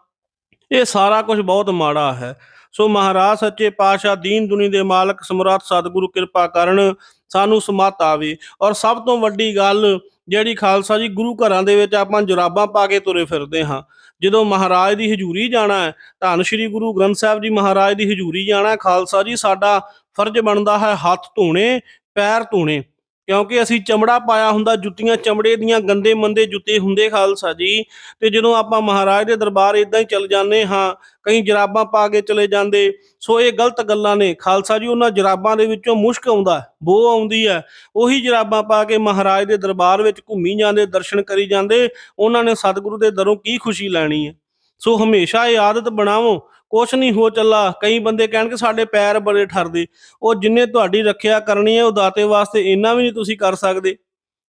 ਇਹ ਸਾਰਾ ਕੁਝ ਬਹੁਤ ਮਾੜਾ ਹੈ। ਸੋ ਮਹਾਰਾਜ, ਸੱਚੇ ਪਾਤਸ਼ਾਹ, ਦੀਨ ਦੁਨੀ ਦੇ ਮਾਲਕ, ਸਮਰੱਥ, ਸਤਿਗੁਰੂ, ਕਿਰਪਾ ਕਰਨ ਸਾਨੂੰ ਸਮਤ ਆਵੇ। ਔਰ ਸਭ ਤੋਂ ਵੱਡੀ ਗੱਲ ਜਿਹੜੀ ਖਾਲਸਾ ਜੀ ਗੁਰੂ ਘਰਾਂ ਦੇ ਵਿੱਚ ਆਪਾਂ ਜੁਰਾਬਾਂ ਪਾ ਕੇ ਤੁਰੇ ਫਿਰਦੇ ਹਾਂ ਜਦੋਂ ਮਹਾਰਾਜ ਦੀ ਹਜ਼ੂਰੀ ਜਾਣਾ ਹੈ, ਧੰਨ ਸ਼੍ਰੀ ਗੁਰੂ ਗ੍ਰੰਥ ਸਾਹਿਬ ਜੀ ਮਹਾਰਾਜ ਦੀ ਹਜ਼ੂਰੀ ਜਾਣਾ ਖਾਲਸਾ ਜੀ, ਸਾਡਾ ਫਰਜ਼ ਬਣਦਾ ਹੈ ਹੱਥ ਧੋਣੇ, ਪੈਰ ਧੋਣੇ। ਕਿਉਂਕਿ ਅਸੀਂ ਚਮੜਾ ਪਾਇਆ ਹੁੰਦਾ, ਜੁੱਤੀਆਂ ਚਮੜੇ ਦੀਆਂ, ਗੰਦੇ ਮੰਦੇ ਜੁੱਤੇ ਹੁੰਦੇ ਖਾਲਸਾ ਜੀ। ਤੇ ਜਦੋਂ ਆਪਾਂ ਮਹਾਰਾਜ ਦੇ ਦਰਬਾਰ ਇਦਾਂ ਹੀ ਚੱਲ ਜਾਂਦੇ ਹਾਂ, ਕਈ ਜਰਾਬਾਂ ਪਾ ਕੇ ਚਲੇ ਜਾਂਦੇ, ਸੋ ਇਹ ਗਲਤ ਗੱਲਾਂ ਨੇ। ਖਾਲਸਾ ਜੀ, ਉਹਨਾਂ ਜਰਾਬਾਂ ਦੇ ਵਿੱਚੋਂ ਮੁਸ਼ਕ ਆਉਂਦਾ ਬੋ ਆਉਂਦੀ ਹੈ। ਉਹੀ ਜਰਾਬਾਂ ਪਾ ਕੇ ਮਹਾਰਾਜ ਦੇ ਦਰਬਾਰ ਵਿੱਚ ਘੁੰਮੀ ਜਾਂਦੇ, ਦਰਸ਼ਨ ਕਰੀ ਜਾਂਦੇ, ਉਹਨਾਂ ਨੇ ਸਤਿਗੁਰੂ ਦੇ ਦਰੋਂ ਕੀ ਖੁਸ਼ੀ ਲੈਣੀ ਹੈ? ਸੋ ਹਮੇਸ਼ਾ ਇਹ ਆਦਤ ਬਣਾਵੋ ਕੁਛ ਨਹੀਂ ਹੋ ਚੱਲਾ। ਕਈ ਬੰਦੇ ਕਹਿਣਗੇ ਸਾਡੇ ਪੈਰ ਬੜੇ ਠਰਦੇ। ਉਹ ਜਿੰਨੇ ਤੁਹਾਡੀ ਰੱਖਿਆ ਕਰਨੀ ਹੈ ਉਹ ਦਾਤੇ ਵਾਸਤੇ ਇੰਨਾ ਵੀ ਨਹੀਂ ਤੁਸੀਂ ਕਰ ਸਕਦੇ।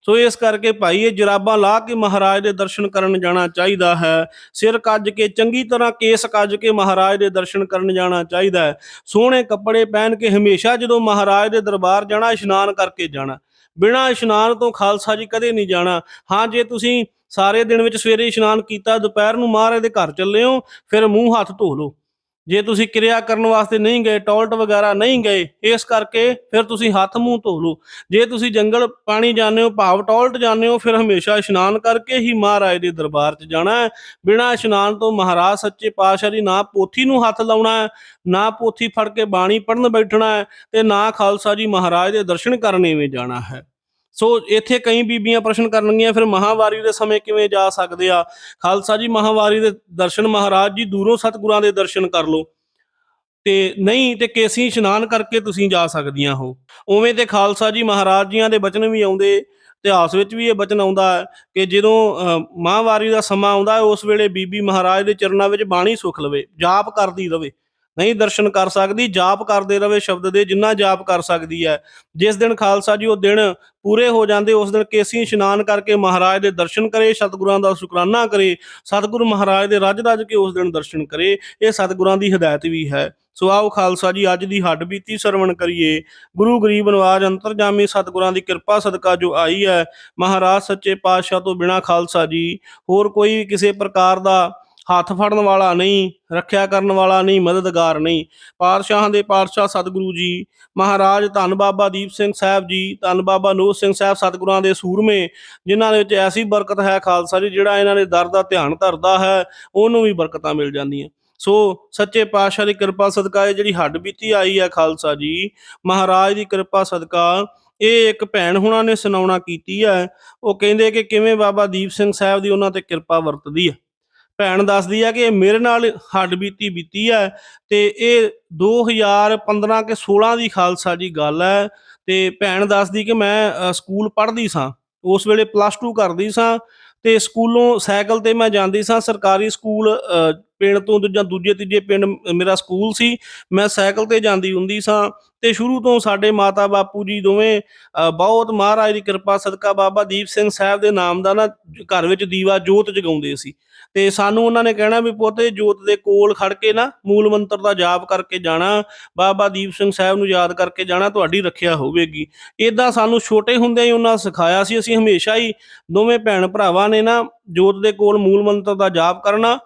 ਸੋ ਇਸ ਕਰਕੇ ਭਾਈ ਇਹ ਜਰਾਬਾਂ ਲਾ ਕੇ ਮਹਾਰਾਜ ਦੇ ਦਰਸ਼ਨ ਕਰਨ ਜਾਣਾ ਚਾਹੀਦਾ ਹੈ। ਸਿਰ ਕੱਜ ਕੇ, ਚੰਗੀ ਤਰ੍ਹਾਂ ਕੇਸ ਕੱਜ ਕੇ ਮਹਾਰਾਜ ਦੇ ਦਰਸ਼ਨ ਕਰਨ ਜਾਣਾ ਚਾਹੀਦਾ ਹੈ। ਸੋਹਣੇ ਕੱਪੜੇ ਪਹਿਨ ਕੇ ਹਮੇਸ਼ਾ ਜਦੋਂ ਮਹਾਰਾਜ ਦੇ ਦਰਬਾਰ ਜਾਣਾ, ਇਸ਼ਨਾਨ ਕਰਕੇ ਜਾਣਾ। ਬਿਨਾਂ ਇਸ਼ਨਾਨ ਤੋਂ ਖਾਲਸਾ ਜੀ ਕਦੇ ਨਹੀਂ ਜਾਣਾ। ਹਾਂ, ਜੇ ਤੁਸੀਂ ਸਾਰੇ ਦਿਨ ਵਿੱਚ ਸਵੇਰੇ ਇਸ਼ਨਾਨ ਕੀਤਾ, ਦੁਪਹਿਰ ਨੂੰ ਮਹਾਰਾਜ ਦੇ ਘਰ ਚੱਲੇ ਹੋ, ਫਿਰ ਮੂੰਹ ਹੱਥ ਧੋ ਲਓ। ਜੇ ਤੁਸੀਂ ਕਿਰਿਆ ਕਰਨ ਵਾਸਤੇ ਨਹੀਂ ਗਏ ਟਾਇਲਟ ਵਗੈਰਾ ਨਹੀਂ ਗਏ, ਇਸ ਕਰਕੇ ਫਿਰ ਤੁਸੀਂ ਹੱਥ ਮੂੰਹ ਧੋ ਲਓ। ਜੇ ਤੁਸੀਂ ਜੰਗਲ ਪਾਣੀ ਜਾਂਦੇ ਹੋ, ਭਾਵ ਟਾਇਲਟ ਜਾਂਦੇ ਹੋ, ਫਿਰ ਹਮੇਸ਼ਾ ਇਸ਼ਨਾਨ ਕਰਕੇ ਹੀ ਮਹਾਰਾਜ ਦੇ ਦਰਬਾਰ 'ਚ ਜਾਣਾ ਹੈ। ਬਿਨਾਂ ਇਸ਼ਨਾਨ ਤੋਂ ਮਹਾਰਾਜ ਸੱਚੇ ਪਾਤਸ਼ਾਹ ਦੀ ਨਾ ਪੋਥੀ ਨੂੰ ਹੱਥ ਲਾਉਣਾ ਹੈ, ਨਾ ਪੋਥੀ ਫੜ ਕੇ ਬਾਣੀ ਪੜਨ ਬੈਠਣਾ ਹੈ ਤੇ ਨਾ ਖਾਲਸਾ ਜੀ ਮਹਾਰਾਜ ਦੇ ਦਰਸ਼ਨ ਕਰਨ ਐਵੇਂ ਜਾਣਾ ਹੈ। ਸੋ ਇੱਥੇ ਕਈ ਬੀਬੀਆਂ ਪ੍ਰਸ਼ਨ ਕਰਨਗੀਆਂ ਫਿਰ ਮਹਾਵਾਰੀ ਦੇ ਸਮੇਂ ਕਿਵੇਂ ਜਾ ਸਕਦੇ ਆ? ਖਾਲਸਾ ਜੀ ਮਹਾਵਾਰੀ ਦੇ ਦਰਸ਼ਨ ਮਹਾਰਾਜ ਜੀ ਦੂਰੋਂ ਸਤਿਗੁਰਾਂ ਦੇ ਦਰਸ਼ਨ ਕਰ ਲਓ। ਤੇ ਨਹੀਂ ਤੇ ਕੇਸੀ ਇਸ਼ਨਾਨ ਕਰਕੇ ਤੁਸੀਂ ਜਾ ਸਕਦੀਆਂ ਹੋ। ਉਵੇਂ ਤੇ ਖਾਲਸਾ ਜੀ ਮਹਾਰਾਜ ਜੀਆਂ ਦੇ ਬਚਨ ਵੀ ਆਉਂਦੇ ਇਤਿਹਾਸ ਵਿੱਚ ਵੀ ਇਹ ਬਚਨ ਆਉਂਦਾ ਹੈ ਕਿ ਜਦੋਂ ਅ, ਮਹਾਂਵਾਰੀ ਦਾ ਸਮਾਂ ਆਉਂਦਾ ਉਸ ਵੇਲੇ ਬੀਬੀ ਮਹਾਰਾਜ ਦੇ ਚਰਨਾਂ ਵਿੱਚ ਬਾਣੀ ਸੁਖ ਲਵੇ ਜਾਪ ਕਰਦੀ ਰਵੇ। ਨਹੀਂ ਦਰਸ਼ਨ ਕਰ ਸਕਦੀ, ਜਾਪ ਕਰਦੇ ਰਵੇ ਸ਼ਬਦ ਦੇ, ਜਿੰਨਾ ਜਾਪ ਕਰ ਸਕਦੀ ਹੈ ਜਿਸ ਦਿਨ ਖਾਲਸਾ ਜੀ ਉਹ ਦਿਨ ਪੂਰੇ ਹੋ ਜਾਂਦੇ, ਉਸ ਦਿਨ ਕੇਸੀ ਇਸ਼ਨਾਨ ਕਰਕੇ ਮਹਾਰਾਜ ਦੇ ਦਰਸ਼ਨ ਕਰੇ, ਸਤਿਗੁਰਾਂ ਦਾ ਸ਼ੁਕਰਾਨਾ ਕਰੇ, ਸਤਿਗੁਰੂ ਮਹਾਰਾਜ ਦੇ ਰੱਜ ਰੱਜ ਕੇ ਉਸ ਦਿਨ ਦਰਸ਼ਨ ਕਰੇ, ਇਹ ਸਤਿਗੁਰਾਂ ਦੀ ਹਦਾਇਤ ਵੀ ਹੈ। ਸੋ ਆਓ ਖਾਲਸਾ ਜੀ, ਅੱਜ ਦੀ ਹੱਡ ਬੀਤੀ ਸਰਵਣ ਕਰੀਏ। ਗੁਰੂ ਗਰੀਬ ਨਵਾਜ ਅੰਤਰਜਾਮੀ ਸਤਿਗੁਰਾਂ ਦੀ ਕਿਰਪਾ ਸਦਕਾ ਜੋ ਆਈ ਹੈ ਮਹਾਰਾਜ ਸੱਚੇ ਪਾਤਸ਼ਾਹ ਤੋਂ ਬਿਨਾ ਖਾਲਸਾ ਜੀ, ਹੋਰ ਕੋਈ ਕਿਸੇ ਪ੍ਰਕਾਰ ਦਾ ਹੱਥ ਫੜਨ ਵਾਲਾ ਨਹੀਂ, ਰੱਖਿਆ ਕਰਨ ਵਾਲਾ ਨਹੀਂ, ਮਦਦਗਾਰ ਨਹੀਂ। ਪਾਤਸ਼ਾਹਾਂ ਦੇ ਪਾਤਸ਼ਾਹ ਸਤਿਗੁਰੂ ਜੀ, ਮਹਾਰਾਜ ਧੰਨ ਬਾਬਾ ਦੀਪ ਸਿੰਘ ਸਾਹਿਬ ਜੀ, ਧੰਨ ਬਾਬਾ ਨੂਰ ਸਿੰਘ ਸਾਹਿਬ ਸਤਿਗੁਰਾਂ ਦੇ ਸੂਰਮੇ, ਜਿਨ੍ਹਾਂ ਦੇ ਵਿੱਚ ਐਸੀ ਬਰਕਤ ਹੈ ਖਾਲਸਾ ਜੀ, ਜਿਹੜਾ ਇਹਨਾਂ ਦੇ ਦਰ ਦਾ ਧਿਆਨ ਧਰਦਾ ਹੈ, ਉਹਨੂੰ ਵੀ ਬਰਕਤਾਂ ਮਿਲ ਜਾਂਦੀਆਂ। ਸੋ ਸੱਚੇ ਪਾਤਸ਼ਾਹ ਦੀ ਕਿਰਪਾ ਸਦਕਾ ਇਹ ਜਿਹੜੀ ਹੱਡ ਬੀਤੀ ਆਈ ਹੈ ਖਾਲਸਾ ਜੀ, ਮਹਾਰਾਜ ਦੀ ਕਿਰਪਾ ਸਦਕਾ ਇਹ ਇੱਕ ਭੈਣ ਹੁਣਾਂ ਨੇ ਸੁਣਾਉਣਾ ਕੀਤੀ ਹੈ। ਉਹ ਕਹਿੰਦੇ ਕਿ ਕਿਵੇਂ ਬਾਬਾ ਦੀਪ ਸਿੰਘ ਸਾਹਿਬ ਦੀ ਉਹਨਾਂ ਤੇ ਕਿਰਪਾ ਵਰਤਦੀ ਹੈ। ਭੈਣ ਦੱਸਦੀ ਹੈ ਕਿ ਇਹ ਮੇਰੇ ਨਾਲ ਹੱਡ ਬੀਤੀ ਬੀਤੀ ਹੈ ਤੇ ਇਹ 2015 ਕੇ 16 ਦੀ ਖਾਲਸਾ ਜੀ ਗੱਲ ਹੈ ਤੇ ਭੈਣ ਦੱਸਦੀ ਕਿ ਮੈਂ ਸਕੂਲ ਪੜ੍ਹਦੀ ਸਾਂ। ਉਸ ਵੇਲੇ ਪਲੱਸ 2 ਕਰਦੀ ਸਾਂ ਤੇ ਸਕੂਲੋਂ ਸਾਈਕਲ ਤੇ ਮੈਂ ਜਾਂਦੀ ਸਾਂ। ਸਰਕਾਰੀ ਸਕੂਲ ਪਿੰਡ ਤੋਂ ਦੂਜਾ, ਦੂਜੇ ਤੀਜੇ ਪਿੰਡ ਮੇਰਾ ਸਕੂਲ ਸੀ। ਮੈਂ ਸਾਈਕਲ ਤੇ ਜਾਂਦੀ ਹੁੰਦੀ ਸਾਂ। ਤੇ ਸ਼ੁਰੂ ਤੋਂ ਸਾਡੇ ਮਾਤਾ ਬਾਪੂ ਜੀ ਦੋਵੇਂ ਅ, ਬਹੁਤ ਮਹਾਰਾਜ ਦੀ ਕਿਰਪਾ ਸਦਕਾ ਬਾਬਾ ਦੀਪ ਸਿੰਘ ਸਾਹਿਬ ਦੇ ਨਾਮ ਦਾ ਨਾ ਘਰ ਵਿੱਚ ਦੀਵਾ ਜੋਤ ਜਗਾਉਂਦੇ ਸੀ। ਤੇ ਸਾਨੂੰ ਉਹਨਾਂ ਨੇ ਕਹਿਣਾ ਵੀ ਪੋਤੇ ਜੋਤ ਦੇ ਕੋਲ ਖੜ ਕੇ ਨਾ ਮੂਲ ਮੰਤਰ ਦਾ ਜਾਪ ਕਰਕੇ ਜਾਣਾ ਬਾਬਾ ਦੀਪ ਸਿੰਘ ਸਾਹਿਬ ਨੂੰ ਯਾਦ ਕਰਕੇ ਜਾਣਾ ਤੁਹਾਡੀ ਰੱਖਿਆ ਹੋਵੇਗੀ। ਇਦਾਂ ਸਾਨੂੰ ਛੋਟੇ ਹੁੰਦਿਆਂ ਹੀ ਉਹਨਾਂ ਸਿਖਾਇਆ ਸੀ ਅਸੀਂ ਹਮੇਸ਼ਾ ਹੀ ਦੋਵੇਂ ਭੈਣ ਭਰਾਵਾਂ ਨੇ ਨਾ ਜੋਤ ਦੇ ਕੋਲ ਮੂਲ ਮੰਤਰ ਦਾ ਜਾਪ ਕਰਨਾ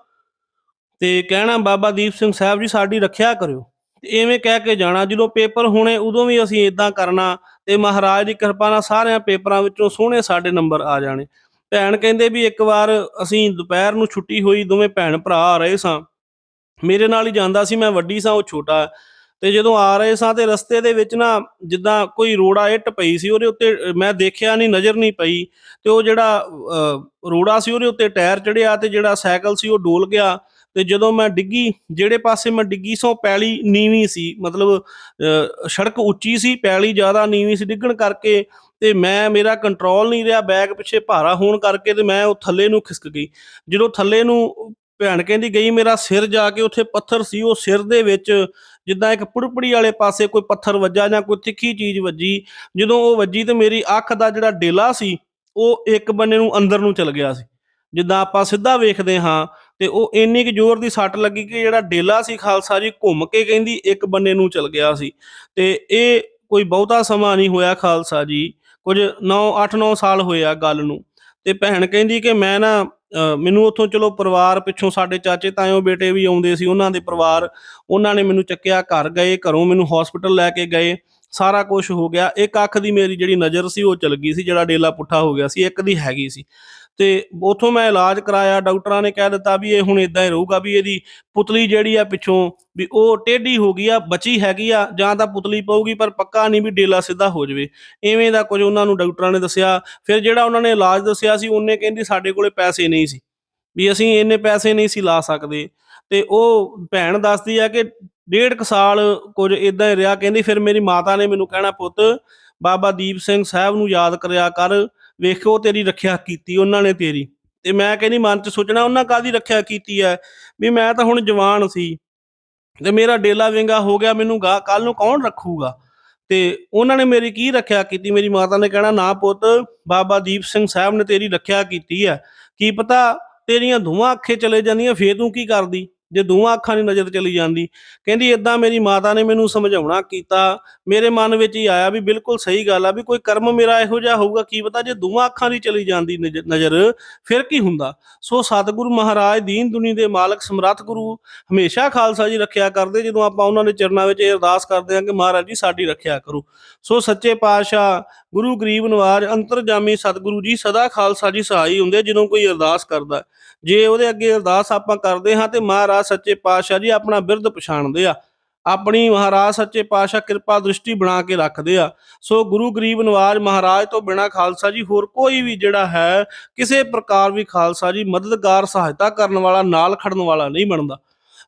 ਤੇ ਕਹਿਣਾ ਬਾਬਾ ਦੀਪ ਸਿੰਘ ਸਾਹਿਬ ਜੀ ਸਾਡੀ ਰੱਖਿਆ ਕਰਿਓ। ਐਵੇਂ ਕਹਿ ਕੇ ਜਾਣਾ ਜਦੋਂ ਪੇਪਰ ਹੋਣੇ ਉਦੋਂ ਵੀ ਅਸੀਂ ਇਦਾਂ ਕਰਨਾ ਤੇ ਮਹਾਰਾਜ ਦੀ ਕਿਰਪਾ ਨਾਲ ਸਾਰਿਆਂ ਪੇਪਰਾਂ ਵਿੱਚੋਂ ਸੋਹਣੇ ਸਾਡੇ ਨੰਬਰ ਆ ਜਾਣੇ। ਭੈਣ ਕਹਿੰਦੇ ਵੀ ਇੱਕ ਵਾਰ ਅਸੀਂ ਦੁਪਹਿਰ ਨੂੰ ਛੁੱਟੀ ਹੋਈ ਦੋਵੇਂ ਭੈਣ ਭਰਾ ਆ ਰਹੇ ਸਾਂ। ਮੇਰੇ ਨਾਲ ਹੀ ਜਾਂਦਾ ਸੀ ਮੈਂ ਵੱਡੀ ਸਾਂ ਉਹ ਛੋਟਾ ਤੇ ਜਦੋਂ ਆ ਰਹੇ ਸਾਂ ਤੇ ਰਸਤੇ ਦੇ ਵਿੱਚ ਨਾ ਜਿੱਦਾਂ ਕੋਈ ਰੋੜਾ ਇੱਟ ਪਈ ਸੀ ਉਹਦੇ ਉੱਤੇ ਮੈਂ ਦੇਖਿਆ ਨਹੀਂ ਨਜ਼ਰ ਨਹੀਂ ਪਈ ਤੇ ਉਹ ਜਿਹੜਾ ਅ, ਰੋੜਾ ਸੀ ਉਹਦੇ ਉੱਤੇ ਟਾਇਰ ਚੜਿਆ ਤੇ ਜਿਹੜਾ ਸਾਈਕਲ ਸੀ ਉਹ ਡੋਲ ਗਿਆ। ਤੇ ਜਦੋਂ ਮੈਂ ਡਿੱਗੀ ਜਿਹੜੇ ਪਾਸੇ ਮੈਂ ਡਿੱਗੀ ਸੋ ਪੈਲੀ ਨੀਵੀਂ ਸੀ ਮਤਲਬ ਅ, ਸੜਕ ਉੱਚੀ ਸੀ ਪੈਲੀ ਜ਼ਿਆਦਾ ਨੀਵੀਂ ਸੀ ਡਿੱਗਣ ਕਰਕੇ ਤੇ ਮੈਂ ਮੇਰਾ ਕੰਟਰੋਲ ਨਹੀਂ ਰਿਹਾ ਬੈਗ ਪਿੱਛੇ ਭਾਰਾ ਹੋਣ ਕਰਕੇ ਤੇ ਮੈਂ ਉਹ ਥੱਲੇ ਨੂੰ ਖਿਸਕ ਗਈ। ਜਦੋਂ ਥੱਲੇ ਨੂੰ ਭੈਣ ਕਹਿੰਦੀ ਗਈ ਮੇਰਾ ਸਿਰ ਜਾ ਕੇ ਉੱਥੇ ਪੱਥਰ ਸੀ ਉਹ ਸਿਰ ਦੇ ਵਿੱਚ ਜਿੱਦਾਂ ਇੱਕ ਪੁੜਪੜੀ ਵਾਲੇ ਪਾਸੇ ਕੋਈ ਪੱਥਰ ਵੱਜਾ ਜਾਂ ਕੋਈ ਤਿੱਖੀ ਚੀਜ਼ ਵੱਜੀ ਜਦੋਂ ਉਹ ਵੱਜੀ ਤੇ ਮੇਰੀ ਅੱਖ ਦਾ ਜਿਹੜਾ ਡੇਲਾ ਸੀ ਉਹ ਇੱਕ ਬੰਨੇ ਨੂੰ ਅੰਦਰ ਨੂੰ ਚਲ ਗਿਆ ਸੀ। ਜਿੱਦਾਂ ਆਪਾਂ ਸਿੱਧਾ ਵੇਖਦੇ ਹਾਂ ਤੇ ਉਹ ਇੰਨੀ ਕੁ ਜ਼ੋਰ ਦੀ ਸੱਟ ਲੱਗੀ ਕਿ ਜਿਹੜਾ ਡੇਲਾ ਸੀ ਖਾਲਸਾ ਜੀ ਘੁੰਮ ਕੇ ਕਹਿੰਦੀ ਇੱਕ ਬੰਨੇ ਨੂੰ ਚਲ ਗਿਆ ਸੀ। ਤੇ ਇਹ ਕੋਈ ਬਹੁਤਾ ਸਮਾਂ ਨਹੀਂ ਹੋਇਆ ਖਾਲਸਾ ਜੀ ਕੁਝ 9 8-9 ਸਾਲ ਹੋਇਆ ਗੱਲ ਨੂੰ। ਤੇ ਭੈਣ ਕਹਿੰਦੀ ਕਿ ਮੈਂ ਨਾ ਅ, ਮੈਨੂੰ ਉੱਥੋਂ ਚਲੋ ਪਰਿਵਾਰ ਪਿੱਛੋਂ ਸਾਡੇ ਚਾਚੇ ਤਾਇਓ ਬੇਟੇ ਵੀ ਆਉਂਦੇ ਸੀ ਉਹਨਾਂ ਦੇ ਪਰਿਵਾਰ ਉਹਨਾਂ ਨੇ ਮੈਨੂੰ ਚੱਕਿਆ ਘਰ ਗਏ ਘਰੋਂ ਮੈਨੂੰ ਹਸਪੀਟਲ ਲੈ ਕੇ ਗਏ ਸਾਰਾ ਕੁਝ ਹੋ ਗਿਆ। ਇੱਕ ਅੱਖ ਦੀ ਮੇਰੀ ਜਿਹੜੀ ਨਜ਼ਰ ਸੀ ਉਹ ਚਲ ਗਈ ਸੀ ਜਿਹੜਾ ਡੇਲਾ ਪੁੱਠਾ ਹੋ ਗਿਆ ਸੀ ਇੱਕ ਦੀ ਹੈਗੀ ਸੀ। ਤੇ ਉਥੋਂ ਮੈਂ ਇਲਾਜ ਕਰਾਇਆ, ਡਾਕਟਰਾਂ ਨੇ ਕਹਿ ਦਿੱਤਾ ਵੀ ਇਹ ਹੁਣ ਇਦਾਂ ਹੀ ਰਹੂਗਾ ਵੀ ਇਹਦੀ ਪੁਤਲੀ ਜਿਹੜੀ ਆ ਪਿੱਛੋਂ ਵੀ ਉਹ ਟੇਢੀ ਹੋ ਗਈ ਆ, ਬਚੀ ਹੈਗੀ ਆ, ਜਾਂ ਤਾਂ ਪੁਤਲੀ ਪਊਗੀ, ਪਰ ਪੱਕਾ ਨਹੀਂ ਵੀ ਡੇਲਾ ਸਿੱਧਾ ਹੋ ਜਾਵੇ। ਐਵੇਂ ਦਾ ਕੁਝ ਉਹਨਾਂ ਨੂੰ ਡਾਕਟਰਾਂ ਨੇ ਦੱਸਿਆ। ਫਿਰ ਜਿਹੜਾ ਉਹਨਾਂ ਨੇ ਇਲਾਜ ਦੱਸਿਆ ਸੀ, ਉਹਨੇ ਕਹਿੰਦੀ ਸਾਡੇ ਕੋਲੇ ਪੈਸੇ ਨਹੀਂ ਸੀ। ਵੀ ਅਸੀਂ ਇੰਨੇ ਪੈਸੇ ਨਹੀਂ ਸੀ ਲਾ ਸਕਦੇ। ਤੇ ਉਹ ਭੈਣ ਦੱਸਦੀ ਆ ਕਿ ਡੇਢ ਕੁ ਸਾਲ ਕੁਝ ਇਦਾਂ ਹੀ ਰਿਹਾ। ਕਹਿੰਦੀ ਫਿਰ ਮੇਰੀ ਮਾਤਾ ਨੇ ਮੈਨੂੰ ਕਹਿਣਾ, ਪੁੱਤ, ਬਾਬਾ ਦੀਪ ਸਿੰਘ ਸਾਹਿਬ ਨੂੰ ਯਾਦ ਕਰਿਆ ਕਰ। ਵੇਖੋ ਤੇਰੀ ਰੱਖਿਆ ਕੀਤੀ, ਉਹਨਾਂ ਨੇ ਤੇਰੀ। ਤੇ ਮੈਂ ਕਹਿੰਦੀ, ਮਨ ਚ ਸੋਚਣਾ, ਉਹਨਾਂ ਕਾਦੀ ਰੱਖਿਆ ਕੀਤੀ ਹੈ ਵੀ ਮੈਂ ਤਾਂ ਹੁਣ ਜਵਾਨ ਸੀ, ਤੇ ਮੇਰਾ ਡੇਲਾ ਵਿੰਗਾ ਹੋ ਗਿਆ, ਮੈਨੂੰ ਗਾ ਕੱਲ ਨੂੰ ਕੌਣ ਰੱਖੂਗਾ? ਤੇ ਉਹਨਾਂ ਨੇ ਮੇਰੀ ਕੀ ਰੱਖਿਆ ਕੀਤੀ? ਮੇਰੀ ਮਾਤਾ ਨੇ ਕਹਿਣਾ, ਨਾ ਪੁੱਤ, ਬਾਬਾ ਦੀਪ ਸਿੰਘ ਸਾਹਿਬ ਨੇ ਤੇਰੀ ਰੱਖਿਆ ਕੀਤੀ ਹੈ ਕੀ ਪਤਾ, ਤੇਰੀਆਂ ਦੋਵਾਂ ਅੱਖੇ ਚਲੇ ਜਾਂਦੀਆਂ, ਫੇਰ ਤੂੰ ਕੀ ਕਰਦੀ? ਜੇ ਦੋਵਾਂ ਅੱਖਾਂ ਦੀ ਨਜ਼ਰ ਚਲੀ ਜਾਂਦੀ, ਕਹਿੰਦੀ ਇਦਾਂ ਮੇਰੀ ਮਾਤਾ ਨੇ ਮੈਨੂੰ ਸਮਝਾਉਣਾ ਕੀਤਾ, ਮੇਰੇ ਮਨ ਵਿੱਚ ਹੀ ਆਇਆ ਵੀ ਬਿਲਕੁਲ ਸਹੀ ਗੱਲ ਆ ਵੀ ਕੋਈ ਕਰਮ ਮੇਰਾ ਇਹੋ ਜਿਹਾ ਹੋਊਗਾ, ਕੀ ਪਤਾ ਜੇ ਦੋਵਾਂ ਅੱਖਾਂ ਦੀ ਚਲੀ ਜਾਂਦੀ ਨਜ਼- ਨਜ਼ਰ, ਫਿਰ ਕੀ ਹੁੰਦਾ? ਸੋ ਸਤਿਗੁਰੂ ਮਹਾਰਾਜ ਦੀਨ ਦੁਨੀ ਦੇ ਮਾਲਕ ਸਮਰੱਥ ਗੁਰੂ ਹਮੇਸ਼ਾ ਖਾਲਸਾ ਜੀ ਰੱਖਿਆ ਕਰਦੇ, ਜਦੋਂ ਆਪਾਂ ਉਹਨਾਂ ਦੇ ਚਰਨਾਂ ਵਿੱਚ ਇਹ ਅਰਦਾਸ ਕਰਦੇ ਹਾਂ ਕਿ ਮਹਾਰਾਜ ਜੀ ਸਾਡੀ ਰੱਖਿਆ ਕਰੋ। ਸੋ ਸੱਚੇ ਪਾਤਸ਼ਾਹ ਗੁਰੂ ਗਰੀਬ ਨਵਾਜ ਅੰਤਰਜਾਮੀ ਸਤਿਗੁਰੂ ਜੀ ਸਦਾ ਖਾਲਸਾ ਜੀ ਸਹਾਈ ਹੁੰਦੇ ਜਦੋਂ ਕੋਈ ਅਰਦਾਸ ਕਰਦਾ। ਜੇ ਉਹਦੇ ਅੱਗੇ ਅਰਦਾਸ ਆਪਾਂ ਕਰਦੇ ਹਾਂ ਤੇ ਮਹਾਰਾਜ ਸੱਚੇ ਪਾਤਸ਼ਾਹ ਜੀ ਆਪਣਾ ਬਿਰਧ ਪਛਾਣਦੇ ਆ। ਆਪਣੀ ਮਹਾਰਾਜ ਸੱਚੇ ਪਾਤਸ਼ਾਹ ਕਿਰਪਾ ਦ੍ਰਿਸ਼ਟੀ ਬਣਾ ਕੇ ਰੱਖਦੇ ਆ। ਸੋ ਗੁਰੂ ਗਰੀਬ ਨਵਾਜ ਮਹਾਰਾਜ ਤੋਂ ਬਿਨਾ ਖਾਲਸਾ ਜੀ ਹੋਰ ਕੋਈ ਵੀ ਜਿਹੜਾ ਹੈ, ਕਿਸੇ ਪ੍ਰਕਾਰ ਵੀ ਖਾਲਸਾ ਜੀ ਮਦਦਗਾਰ ਸਹਾਇਤਾ ਕਰਨ ਵਾਲਾ, ਨਾਲ ਖੜਨ ਵਾਲਾ ਨਹੀਂ ਬਣਦਾ।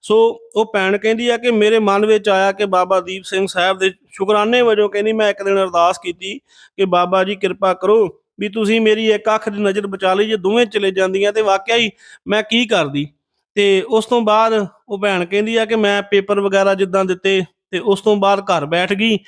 ਸੋ ਉਹ ਭੈਣ ਕਹਿੰਦੀ ਆ ਕਿ ਮੇਰੇ ਮਨ ਵਿੱਚ ਆਇਆ ਕਿ ਬਾਬਾ ਦੀਪ ਸਿੰਘ ਸਾਹਿਬ ਦੇ ਸ਼ੁਕਰਾਨੇ ਵਜੋਂ ਕਹਿੰਦੀ ਮੈਂ ਇੱਕ ਦਿਨ ਅਰਦਾਸ ਕੀਤੀ ਕਿ ਬਾਬਾ ਜੀ ਕਿਰਪਾ ਕਰੋ ਵੀ ਤੁਸੀਂ ਮੇਰੀ ਇੱਕ ਅੱਖ ਦੀ ਨਜ਼ਰ ਬਚਾ ਲਈ, ਜੇ ਦੋਵੇਂ ਚਲੇ ਜਾਂਦੀਆਂ ਤੇ ਵਾਕਿਆ ਹੀ ਮੈਂ ਕੀ ਕਰਦੀ। ਤੇ ਉਸ ਤੋਂ ਬਾਅਦ ਉਹ ਭੈਣ ਕਹਿੰਦੀ ਆ ਕਿ ਮੈਂ ਪੇਪਰ ਵਗੈਰਾ ਜਿੱਦਾਂ ਦਿੱਤੇ ਤੇ ਉਸ ਤੋਂ ਬਾਅਦ ਘਰ ਬੈਠ ਗਈ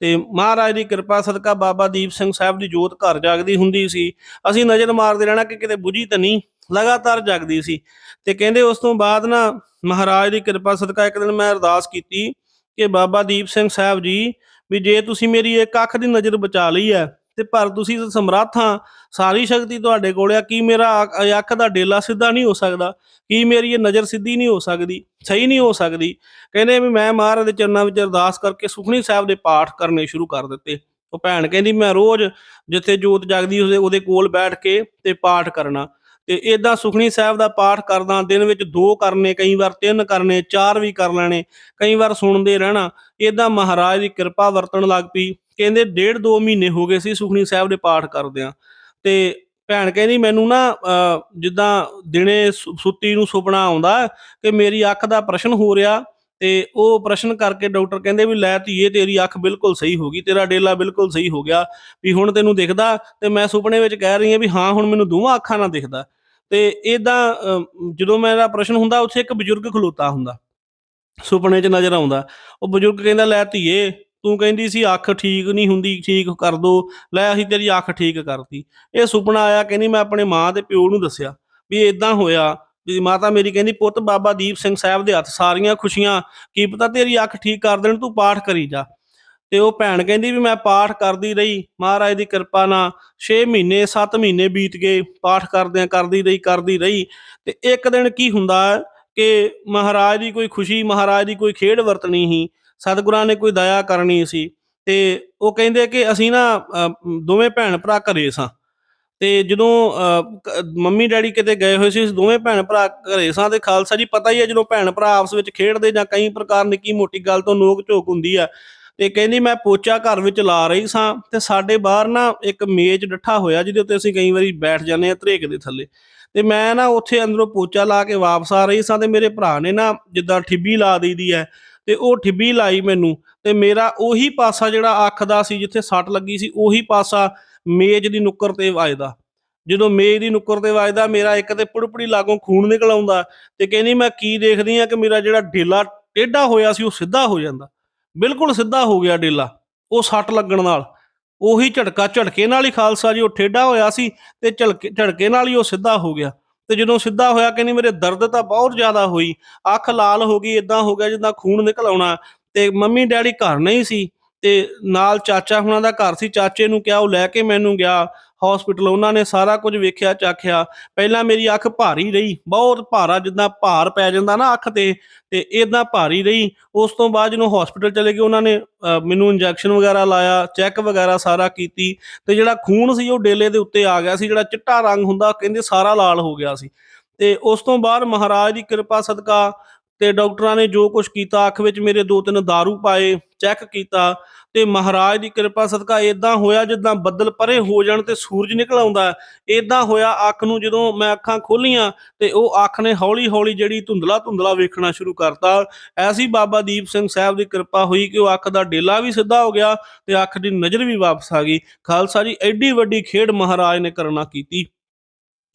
ਤੇ ਮਹਾਰਾਜ ਦੀ ਕਿਰਪਾ ਸਦਕਾ ਬਾਬਾ ਦੀਪ ਸਿੰਘ ਸਾਹਿਬ ਦੀ ਜੋਤ ਘਰ ਜਾਗਦੀ ਹੁੰਦੀ ਸੀ। ਅਸੀਂ ਨਜ਼ਰ ਮਾਰਦੇ ਰਹਿਣਾ ਕਿ ਕਿਤੇ ਬੁਝੀ ਤਾਂ ਨਹੀਂ। ਲਗਾਤਾਰ ਜਗਦੀ ਸੀ ਤੇ ਕਹਿੰਦੇ ਉਸ ਤੋਂ ਬਾਅਦ ਨਾ ਮਹਾਰਾਜ ਦੀ ਕਿਰਪਾ ਸਦਕਾ ਇੱਕ ਦਿਨ ਮੈਂ ਅਰਦਾਸ ਕੀਤੀ ਕਿ ਬਾਬਾ ਦੀਪ ਸਿੰਘ ਸਾਹਿਬ ਜੀ ਵੀ ਜੇ ਤੁਸੀਂ ਮੇਰੀ ਇੱਕ ਅੱਖ ਦੀ ਨਜ਼ਰ ਬਚਾ ਲਈ ਹੈ ਤੇ ਪਰ ਤੁਸੀਂ ਤਾਂ ਸਮਰੱਥ ਹਾਂ, ਸਾਰੀ ਸ਼ਕਤੀ ਤੁਹਾਡੇ ਕੋਲ ਆ, ਕੀ ਮੇਰਾ ਅੱਖ- ਦਾ ਡੇਲਾ ਸਿੱਧਾ ਨਹੀਂ ਹੋ ਸਕਦਾ? ਕੀ ਮੇਰੀ ਇਹ ਨਜ਼ਰ ਸਿੱਧੀ ਨਹੀਂ ਹੋ ਸਕਦੀ? ਸਹੀ ਨਹੀਂ ਹੋ ਸਕਦੀ? ਕਹਿੰਦੇ ਵੀ ਮੈਂ ਮਹਾਰਾਜ ਦੇ ਚਰਨਾਂ ਵਿੱਚ ਅਰਦਾਸ ਕਰਕੇ ਸੁਖਣੀ ਸਾਹਿਬ ਦੇ ਪਾਠ ਕਰਨੇ ਸ਼ੁਰੂ ਕਰ ਦਿੱਤੇ। ਉਹ ਭੈਣ ਕਹਿੰਦੀ, ਮੈਂ ਰੋਜ਼ ਜਿੱਥੇ ਜੋਤ ਜਗਦੀ ਉਹਦੇ ਉਹਦੇ ਕੋਲ ਬੈਠ ਕੇ ਤੇ ਪਾਠ ਕਰਨਾ। ਤੇ ਇਦਾਂ ਸੁਖਣੀ ਸਾਹਿਬ ਦਾ ਪਾਠ ਕਰਦਾ ਦਿਨ ਵਿੱਚ ਦੋ ਕਰਨੇ ਕਈ ਵਾਰ ਤਿੰਨ ਕਰਨੇ ਚਾਰ ਵੀ ਕਰ ਲੈਣੇ ਕਈ ਵਾਰ ਸੁਣਦੇ ਰਹਿਣਾ। ਇਦਾਂ ਮਹਾਰਾਜ ਦੀ ਕਿਰਪਾ ਵਰਤਣ ਲੱਗ ਪਈ। ਕਹਿੰਦੇ ਡੇਢ ਦੋ ਮਹੀਨੇ ਹੋ ਗਏ ਸੀ ਸੁਖਣੀ ਸਾਹਿਬ ਦੇ ਪਾਠ ਕਰਦਿਆਂ। ਤੇ ਭੈਣ ਕਹਿੰਦੀ ਮੈਨੂੰ ਨਾ ਅਹ, ਜਿੱਦਾਂ ਦਿਨੇ ਸੁ- ਸੁੱਤੀ ਨੂੰ ਸੁਪਨਾ ਆਉਂਦਾ ਕਿ ਮੇਰੀ ਅੱਖ ਦਾ ਪ੍ਰਸ਼ਨ ਹੋ ਰਿਹਾ ਤੇ ਉਹ ਪ੍ਰਸ਼ਨ ਕਰਕੇ ਡਾਕਟਰ ਕਹਿੰਦੇ ਵੀ ਲੈ ਧੀਏ ਤੇਰੀ ਅੱਖ ਬਿਲਕੁਲ ਸਹੀ ਹੋ ਗਈ ਤੇਰਾ ਡੇਲਾ ਬਿਲਕੁਲ ਸਹੀ ਹੋ ਗਿਆ। ਵੀ ਹੁਣ ਤੈਨੂੰ ਦਿਖਦਾ ਤੇ ਮੈਂ ਸੁਪਨੇ ਵਿੱਚ ਕਹਿ ਰਹੀ ਹਾਂ ਵੀ ਹਾਂ ਹੁਣ ਮੈਨੂੰ ਦੋਵਾਂ ਅੱਖਾਂ ਨਾਲ ਦਿਖਦਾ। ਤੇ ਇਦਾਂ ਜਦੋਂ ਮੇਰਾ ਪ੍ਰਸ਼ਨ ਹੁੰਦਾ, ਉੱਥੇ ਇੱਕ ਬਜ਼ੁਰਗ ਖਲੋਤਾ ਹੁੰਦਾ। ਸੁਪਨੇ 'ਚ ਨਜ਼ਰ ਆਉਂਦਾ। ਉਹ ਬਜ਼ੁਰਗ ਕਹਿੰਦਾ, ਲੈ ਧੀਏ, ਤੂੰ ਕਹਿੰਦੀ ਸੀ ਅੱਖ ਠੀਕ ਨਹੀਂ ਹੁੰਦੀ, ਠੀਕ ਕਰ ਦੋ। ਲੈ, ਅਸੀਂ ਤੇਰੀ ਅੱਖ ਠੀਕ ਕਰਤੀ। ਇਹ ਸੁਪਨਾ ਆਇਆ, ਕਹਿੰਦੀ, ਮੈਂ ਆਪਣੇ ਮਾਂ ਤੇ ਪਿਓ ਨੂੰ ਦੱਸਿਆ ਵੀ ਇਦਾਂ ਹੋਇਆ ਵੀ ਮਾਤਾ ਮੇਰੀ ਕਹਿੰਦੀ, ਪੁੱਤ ਬਾਬਾ ਦੀਪ ਸਿੰਘ ਸਾਹਿਬ ਦੇ ਹੱਥ ਸਾਰੀਆਂ ਖੁਸ਼ੀਆਂ, ਕੀ ਪਤਾ ਤੇਰੀ ਅੱਖ ਠੀਕ ਕਰ ਦੇਣ, ਤੂੰ ਪਾਠ ਕਰੀ ਜਾ। ਤੇ ਉਹ ਭੈਣ ਕਹਿੰਦੀ ਵੀ ਮੈਂ ਪਾਠ ਕਰਦੀ ਰਹੀ ਮਹਾਰਾਜ ਦੀ ਕਿਰਪਾ ਨਾਲ 6 ਮਹੀਨੇ 7 ਮਹੀਨੇ ਬੀਤ ਗਏ ਪਾਠ ਕਰਦਿਆਂ ਕਰਦੀ ਰਹੀ ਕਰਦੀ ਰਹੀ ਤੇ ਇੱਕ ਦਿਨ ਕੀ ਹੁੰਦਾ ਕਿ ਮਹਾਰਾਜ ਦੀ ਕੋਈ ਖੁਸ਼ੀ ਮਹਾਰਾਜ ਦੀ ਕੋਈ ਖੇਡ ਵਰਤਣੀ ਸੀ ਸਤਿਗੁਰਾਂ ਨੇ ਕੋਈ ਦਇਆ ਕਰਨੀ ਸੀ ਤੇ ਉਹ ਕਹਿੰਦੇ ਕਿ ਅਸੀਂ ਨਾ ਅ, ਦੋਵੇਂ ਭੈਣ ਭਰਾ ਘਰੇ ਸਾਂ ਤੇ ਜਦੋਂ ਅ, ਮੰਮੀ ਡੈਡੀ ਕਿਤੇ ਗਏ ਹੋਏ ਸੀ ਅਸੀਂ ਦੋਵੇਂ ਭੈਣ ਭਰਾ ਘਰੇ ਸਾਂ ਤੇ ਖਾਲਸਾ ਜੀ ਪਤਾ ਹੀ ਹੈ ਜਦੋਂ ਭੈਣ ਭਰਾ ਆਪਸ ਵਿੱਚ ਖੇਡਦੇ ਜਾਂ ਕਈ ਪ੍ਰਕਾਰ ਨਿੱਕੀ ਮੋਟੀ ਗੱਲ ਤੋਂ ਨੋਕ ਝੋਕ ਹੁੰਦੀ ਆ ਤੇ ਕਹਿੰਦੀ ਮੈਂ ਪੋਚਾ ਘਰ ਵਿੱਚ ਲਾ ਰਹੀ ਸਾਂ ਤੇ ਸਾਡੇ ਬਾਹਰ ਨਾ ਇੱਕ ਮੇਜ਼ ਡੱਠਾ ਹੋਇਆ ਜਿਹਦੇ ਉੱਤੇ ਅਸੀਂ ਕਈ ਵਾਰੀ ਬੈਠ ਜਾਂਦੇ ਆ ਧਰੇਕ ਦੇ ਥੱਲੇ। ਤੇ ਮੈਂ ਨਾ ਉੱਥੇ ਅੰਦਰੋਂ ਪੋਚਾ ਲਾ ਕੇ ਵਾਪਸ ਆ ਰਹੀ ਸਾਂ ਤੇ ਮੇਰੇ ਭਰਾ ਨੇ ਨਾ ਜਿੱਦਾਂ ਠਿੱਬੀ ਲਾ ਦਈਦੀ ਹੈ ਤੇ ਉਹ ਠਿੱਬੀ ਲਾਈ ਮੈਨੂੰ ਤੇ ਮੇਰਾ ਉਹੀ ਪਾਸਾ ਜਿਹੜਾ ਅੱਖ ਦਾ ਸੀ ਜਿੱਥੇ ਸੱਟ ਲੱਗੀ ਸੀ ਉਹੀ ਪਾਸਾ ਮੇਜ਼ ਦੀ ਨੁੱਕਰ ਤੇ ਵੱਜਦਾ। ਜਦੋਂ ਮੇਜ਼ ਦੀ ਨੁੱਕਰ ਤੇ ਵੱਜਦਾ ਮੇਰਾ ਇੱਕ ਤੇ ਪੁੜਪੜੀ ਲਾਗੋਂ ਖੂਨ ਨਿਕਲ ਆਉਂਦਾ ਤੇ ਕਹਿੰਦੀ ਮੈਂ ਕੀ ਦੇਖਦੀ ਆ ਕਿ ਮੇਰਾ ਜਿਹੜਾ ਢੇਲਾ ਟੇਢਾ ਹੋਇਆ ਸੀ ਉਹ ਸਿੱਧਾ ਹੋ ਜਾਂਦਾ। ਬਿਲਕੁਲ ਸਿੱਧਾ ਹੋ ਗਿਆ ਡੇਲਾ, ਉਹ ਸੱਟ ਲੱਗਣ ਨਾਲ। ਉਹੀ ਝਟਕਾ ਝਟਕੇ ਨਾਲ ਹੀ ਖਾਲਸਾ ਜੀ, ਉਹ ਠੇਡਾ ਹੋਇਆ ਸੀ ਤੇ ਝਲਕੇ, ਝਟਕੇ ਨਾਲ ਹੀ ਉਹ ਸਿੱਧਾ ਹੋ ਗਿਆ। ਤੇ ਜਦੋਂ ਸਿੱਧਾ ਹੋਇਆ ਕਹਿੰਦੀ ਮੇਰੇ ਦਰਦ ਤਾਂ ਬਹੁਤ ਜ਼ਿਆਦਾ ਹੋਈ। ਅੱਖ ਲਾਲ ਹੋ ਗਈ ਇਦਾਂ ਹੋ ਗਿਆ ਜਿੱਦਾਂ ਖੂਨ ਨਿਕਲ ਆਉਣਾ। ਤੇ ਮੰਮੀ ਡੈਡੀ ਘਰ ਨਹੀਂ ਸੀ ਤੇ ਨਾਲ ਚਾਚਾ ਹੁਣਾਂ ਦਾ ਘਰ ਸੀ, ਚਾਚੇ ਨੂੰ ਕਿਹਾ, ਉਹ ਲੈ ਕੇ ਮੈਨੂੰ ਗਿਆ। ਹਸਪੀਟਲ ਉਹਨਾਂ ਨੇ ਸਾਰਾ ਕੁਝ ਵੇਖਿਆ, ਚਾਖਿਆ। ਪਹਿਲਾਂ ਮੇਰੀ ਅੱਖ ਭਾਰੀ ਰਹੀ, ਬਹੁਤ ਭਾਰਾ, ਜਿੱਦਾਂ ਭਾਰ ਪੈ ਜਾਂਦਾ ਨਾ ਅੱਖ ਤੇ ਤੇ ਇਦਾਂ ਭਾਰੀ ਰਹੀ। ਉਸ ਤੋਂ ਬਾਅਦ ਜਦੋਂ ਹਸਪੀਟਲ ਚਲੇ ਗਏ, ਉਹਨਾਂ ਨੇ ਮੈਨੂੰ ਇੰਜੈਕਸ਼ਨ ਵਗੈਰਾ ਲਾਇਆ ਚੈੱਕ ਵਗੈਰਾ ਸਾਰਾ ਕੀਤੀ। ਤੇ ਜਿਹੜਾ ਖੂਨ ਸੀ, ਉਹ ਡੇਲੇ ਦੇ ਉੱਤੇ ਆ ਗਿਆ ਸੀ, ਜਿਹੜਾ ਚਿੱਟਾ ਰੰਗ ਹੁੰਦਾ ਕਹਿੰਦੇ ਸਾਰਾ ਲਾਲ ਹੋ ਗਿਆ ਸੀ। ਤੇ ਉਸ ਤੋਂ ਬਾਅਦ ਮਹਾਰਾਜ ਦੀ ਕਿਰਪਾ, ਸਦਕਾ ਤੇ ਡਾਕਟਰਾਂ ਨੇ ਜੋ ਕੁਝ ਕੀਤਾ, ਅੱਖ ਵਿੱਚ ਮੇਰੇ ਦੋ ਤਿੰਨ दारू ਪਾਏ ਚੈੱਕ ਕੀਤਾ। ਤੇ ਮਹਾਰਾਜ ਦੀ ਕਿਰਪਾ ਸਦਕਾ ਇਦਾਂ ਹੋਇਆ ਜਿੱਦਾਂ ਬੱਦਲ ਪਰੇ ਹੋ ਜਾਣ ਤੇ ਸੂਰਜ ਨਿਕਲ ਆਉਂਦਾ ਇਦਾਂ ਹੋਇਆ ਅੱਖ ਨੂੰ ਜਦੋਂ ਮੈਂ ਅੱਖਾਂ ਖੋਲੀਆਂ ਤੇ ਉਹ ਅੱਖ ਨੇ ਹੌਲੀ ਹੌਲੀ ਜਿਹੜੀ ਧੁੰਦਲਾ ਧੁੰਦਲਾ ਵੇਖਣਾ ਸ਼ੁਰੂ ਕਰਤਾ। ਐਸੀ ਬਾਬਾ ਦੀਪ ਸਿੰਘ ਸਾਹਿਬ ਦੀ ਕਿਰਪਾ ਹੋਈ ਕਿ ਉਹ ਅੱਖ ਦਾ ਡੇਲਾ ਵੀ ਸਿੱਧਾ ਹੋ ਗਿਆ ਤੇ ਅੱਖ ਦੀ ਨਜ਼ਰ ਵੀ ਵਾਪਸ ਆ ਗਈ। ਖਾਲਸਾ ਜੀ, ਐਡੀ ਵੱਡੀ ਖੇਡ ਮਹਾਰਾਜ ਨੇ ਕਰਨਾ ਕੀਤੀ।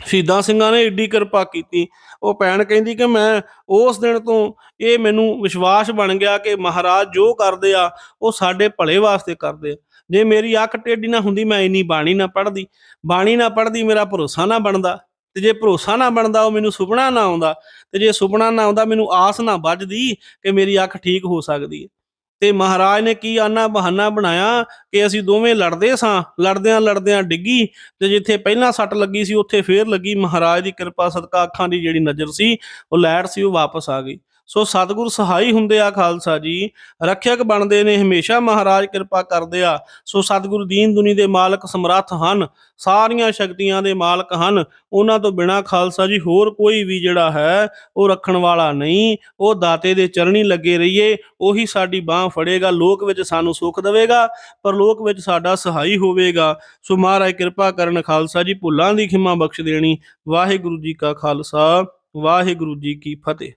ਸ਼ਹੀਦਾਂ ਸਿੰਘਾਂ ਨੇ ਏਡੀ ਕਿਰਪਾ ਕੀਤੀ। ਉਹ ਭੈਣ ਕਹਿੰਦੀ ਕਿ ਮੈਂ ਉਸ ਦਿਨ ਤੋਂ ਇਹ ਮੈਨੂੰ ਵਿਸ਼ਵਾਸ ਬਣ ਗਿਆ ਕਿ ਮਹਾਰਾਜ ਜੋ ਕਰਦੇ ਆ, ਉਹ ਸਾਡੇ ਭਲੇ ਵਾਸਤੇ ਕਰਦੇ ਆ। ਜੇ ਮੇਰੀ ਅੱਖ ਟੇਢੀ ਨਾ ਹੁੰਦੀ, ਮੈਂ ਇੰਨੀ ਬਾਣੀ ਨਾ ਪੜ੍ਹਦੀ। ਬਾਣੀ ਨਾ ਪੜ੍ਹਦੀ, ਮੇਰਾ ਭਰੋਸਾ ਨਾ ਬਣਦਾ। ਤੇ ਜੇ ਭਰੋਸਾ ਨਾ ਬਣਦਾ, ਉਹ ਮੈਨੂੰ ਸੁਪਨਾ ਨਾ ਆਉਂਦਾ। ਤੇ ਜੇ ਸੁਪਨਾ ਨਾ ਆਉਂਦਾ, ਮੈਨੂੰ ਆਸ ਨਾ ਵੱਜਦੀ ਕਿ ਮੇਰੀ ਅੱਖ ਠੀਕ ਹੋ ਸਕਦੀ ਹੈ। ਤੇ ਮਹਾਰਾਜ ਨੇ ਕੀ ਆਨਾ ਬਹਾਨਾ ਬਣਾਇਆ ਕਿ ਅਸੀਂ ਦੋਵੇਂ ਲੜਦੇ ਸਾਂ, ਲੜਦਿਆਂ ਲੜਦਿਆਂ ਡਿੱਗੀ ਤੇ ਜਿੱਥੇ ਪਹਿਲਾਂ ਸੱਟ ਲੱਗੀ ਸੀ ਉੱਥੇ ਫੇਰ ਲੱਗੀ। ਮਹਾਰਾਜ ਦੀ ਕਿਰਪਾ ਸਦਕਾ ਅੱਖਾਂ ਦੀ ਜਿਹੜੀ ਨਜ਼ਰ ਸੀ, ਉਹ ਲੈਟ ਸੀ, ਉਹ ਵਾਪਸ ਆ ਗਈ। ਸੋ ਸਤਿਗੁਰ ਸਹਾਈ ਹੁੰਦੇ ਆ ਖਾਲਸਾ ਜੀ, ਰੱਖਿਅਕ ਬਣਦੇ ਨੇ ਹਮੇਸ਼ਾ ਮਹਾਰਾਜ ਕਿਰਪਾ ਕਰਦੇ ਆ। ਸੋ ਸਤਿਗੁਰੂ ਦੀਨ ਦੁਨੀ ਦੇ ਮਾਲਕ ਸਮਰੱਥ ਹਨ, ਸਾਰੀਆਂ ਸ਼ਕਤੀਆਂ ਦੇ ਮਾਲਕ ਹਨ। ਉਹਨਾਂ ਤੋਂ ਬਿਨਾ ਖਾਲਸਾ ਜੀ ਹੋਰ ਕੋਈ ਵੀ ਜਿਹੜਾ ਹੈ, ਉਹ ਰੱਖਣ ਵਾਲਾ ਨਹੀਂ। ਉਹ ਦਾਤੇ ਦੇ ਚਰਣੀ ਲੱਗੇ ਰਹੀਏ, ਉਹੀ ਸਾਡੀ ਬਾਹ ਫੜੇਗਾ, ਲੋਕ ਵਿੱਚ ਸਾਨੂੰ ਸੁੱਖ ਦੇਵੇਗਾ ਪਰ ਲੋਕ ਵਿੱਚ ਸਾਡਾ ਸਹਾਈ ਹੋਵੇਗਾ। ਸੋ ਮਹਾਰਾਜ ਕਿਰਪਾ ਕਰਨ ਖਾਲਸਾ ਜੀ, ਭੁੱਲਾਂ ਦੀ ਖਿਮਾ ਬਖਸ਼ ਦੇਣੀ। ਵਾਹਿਗੁਰੂ ਜੀ ਕਾ ਖਾਲਸਾ, ਵਾਹਿਗੁਰੂ ਜੀ ਕੀ ਫਤਿਹ।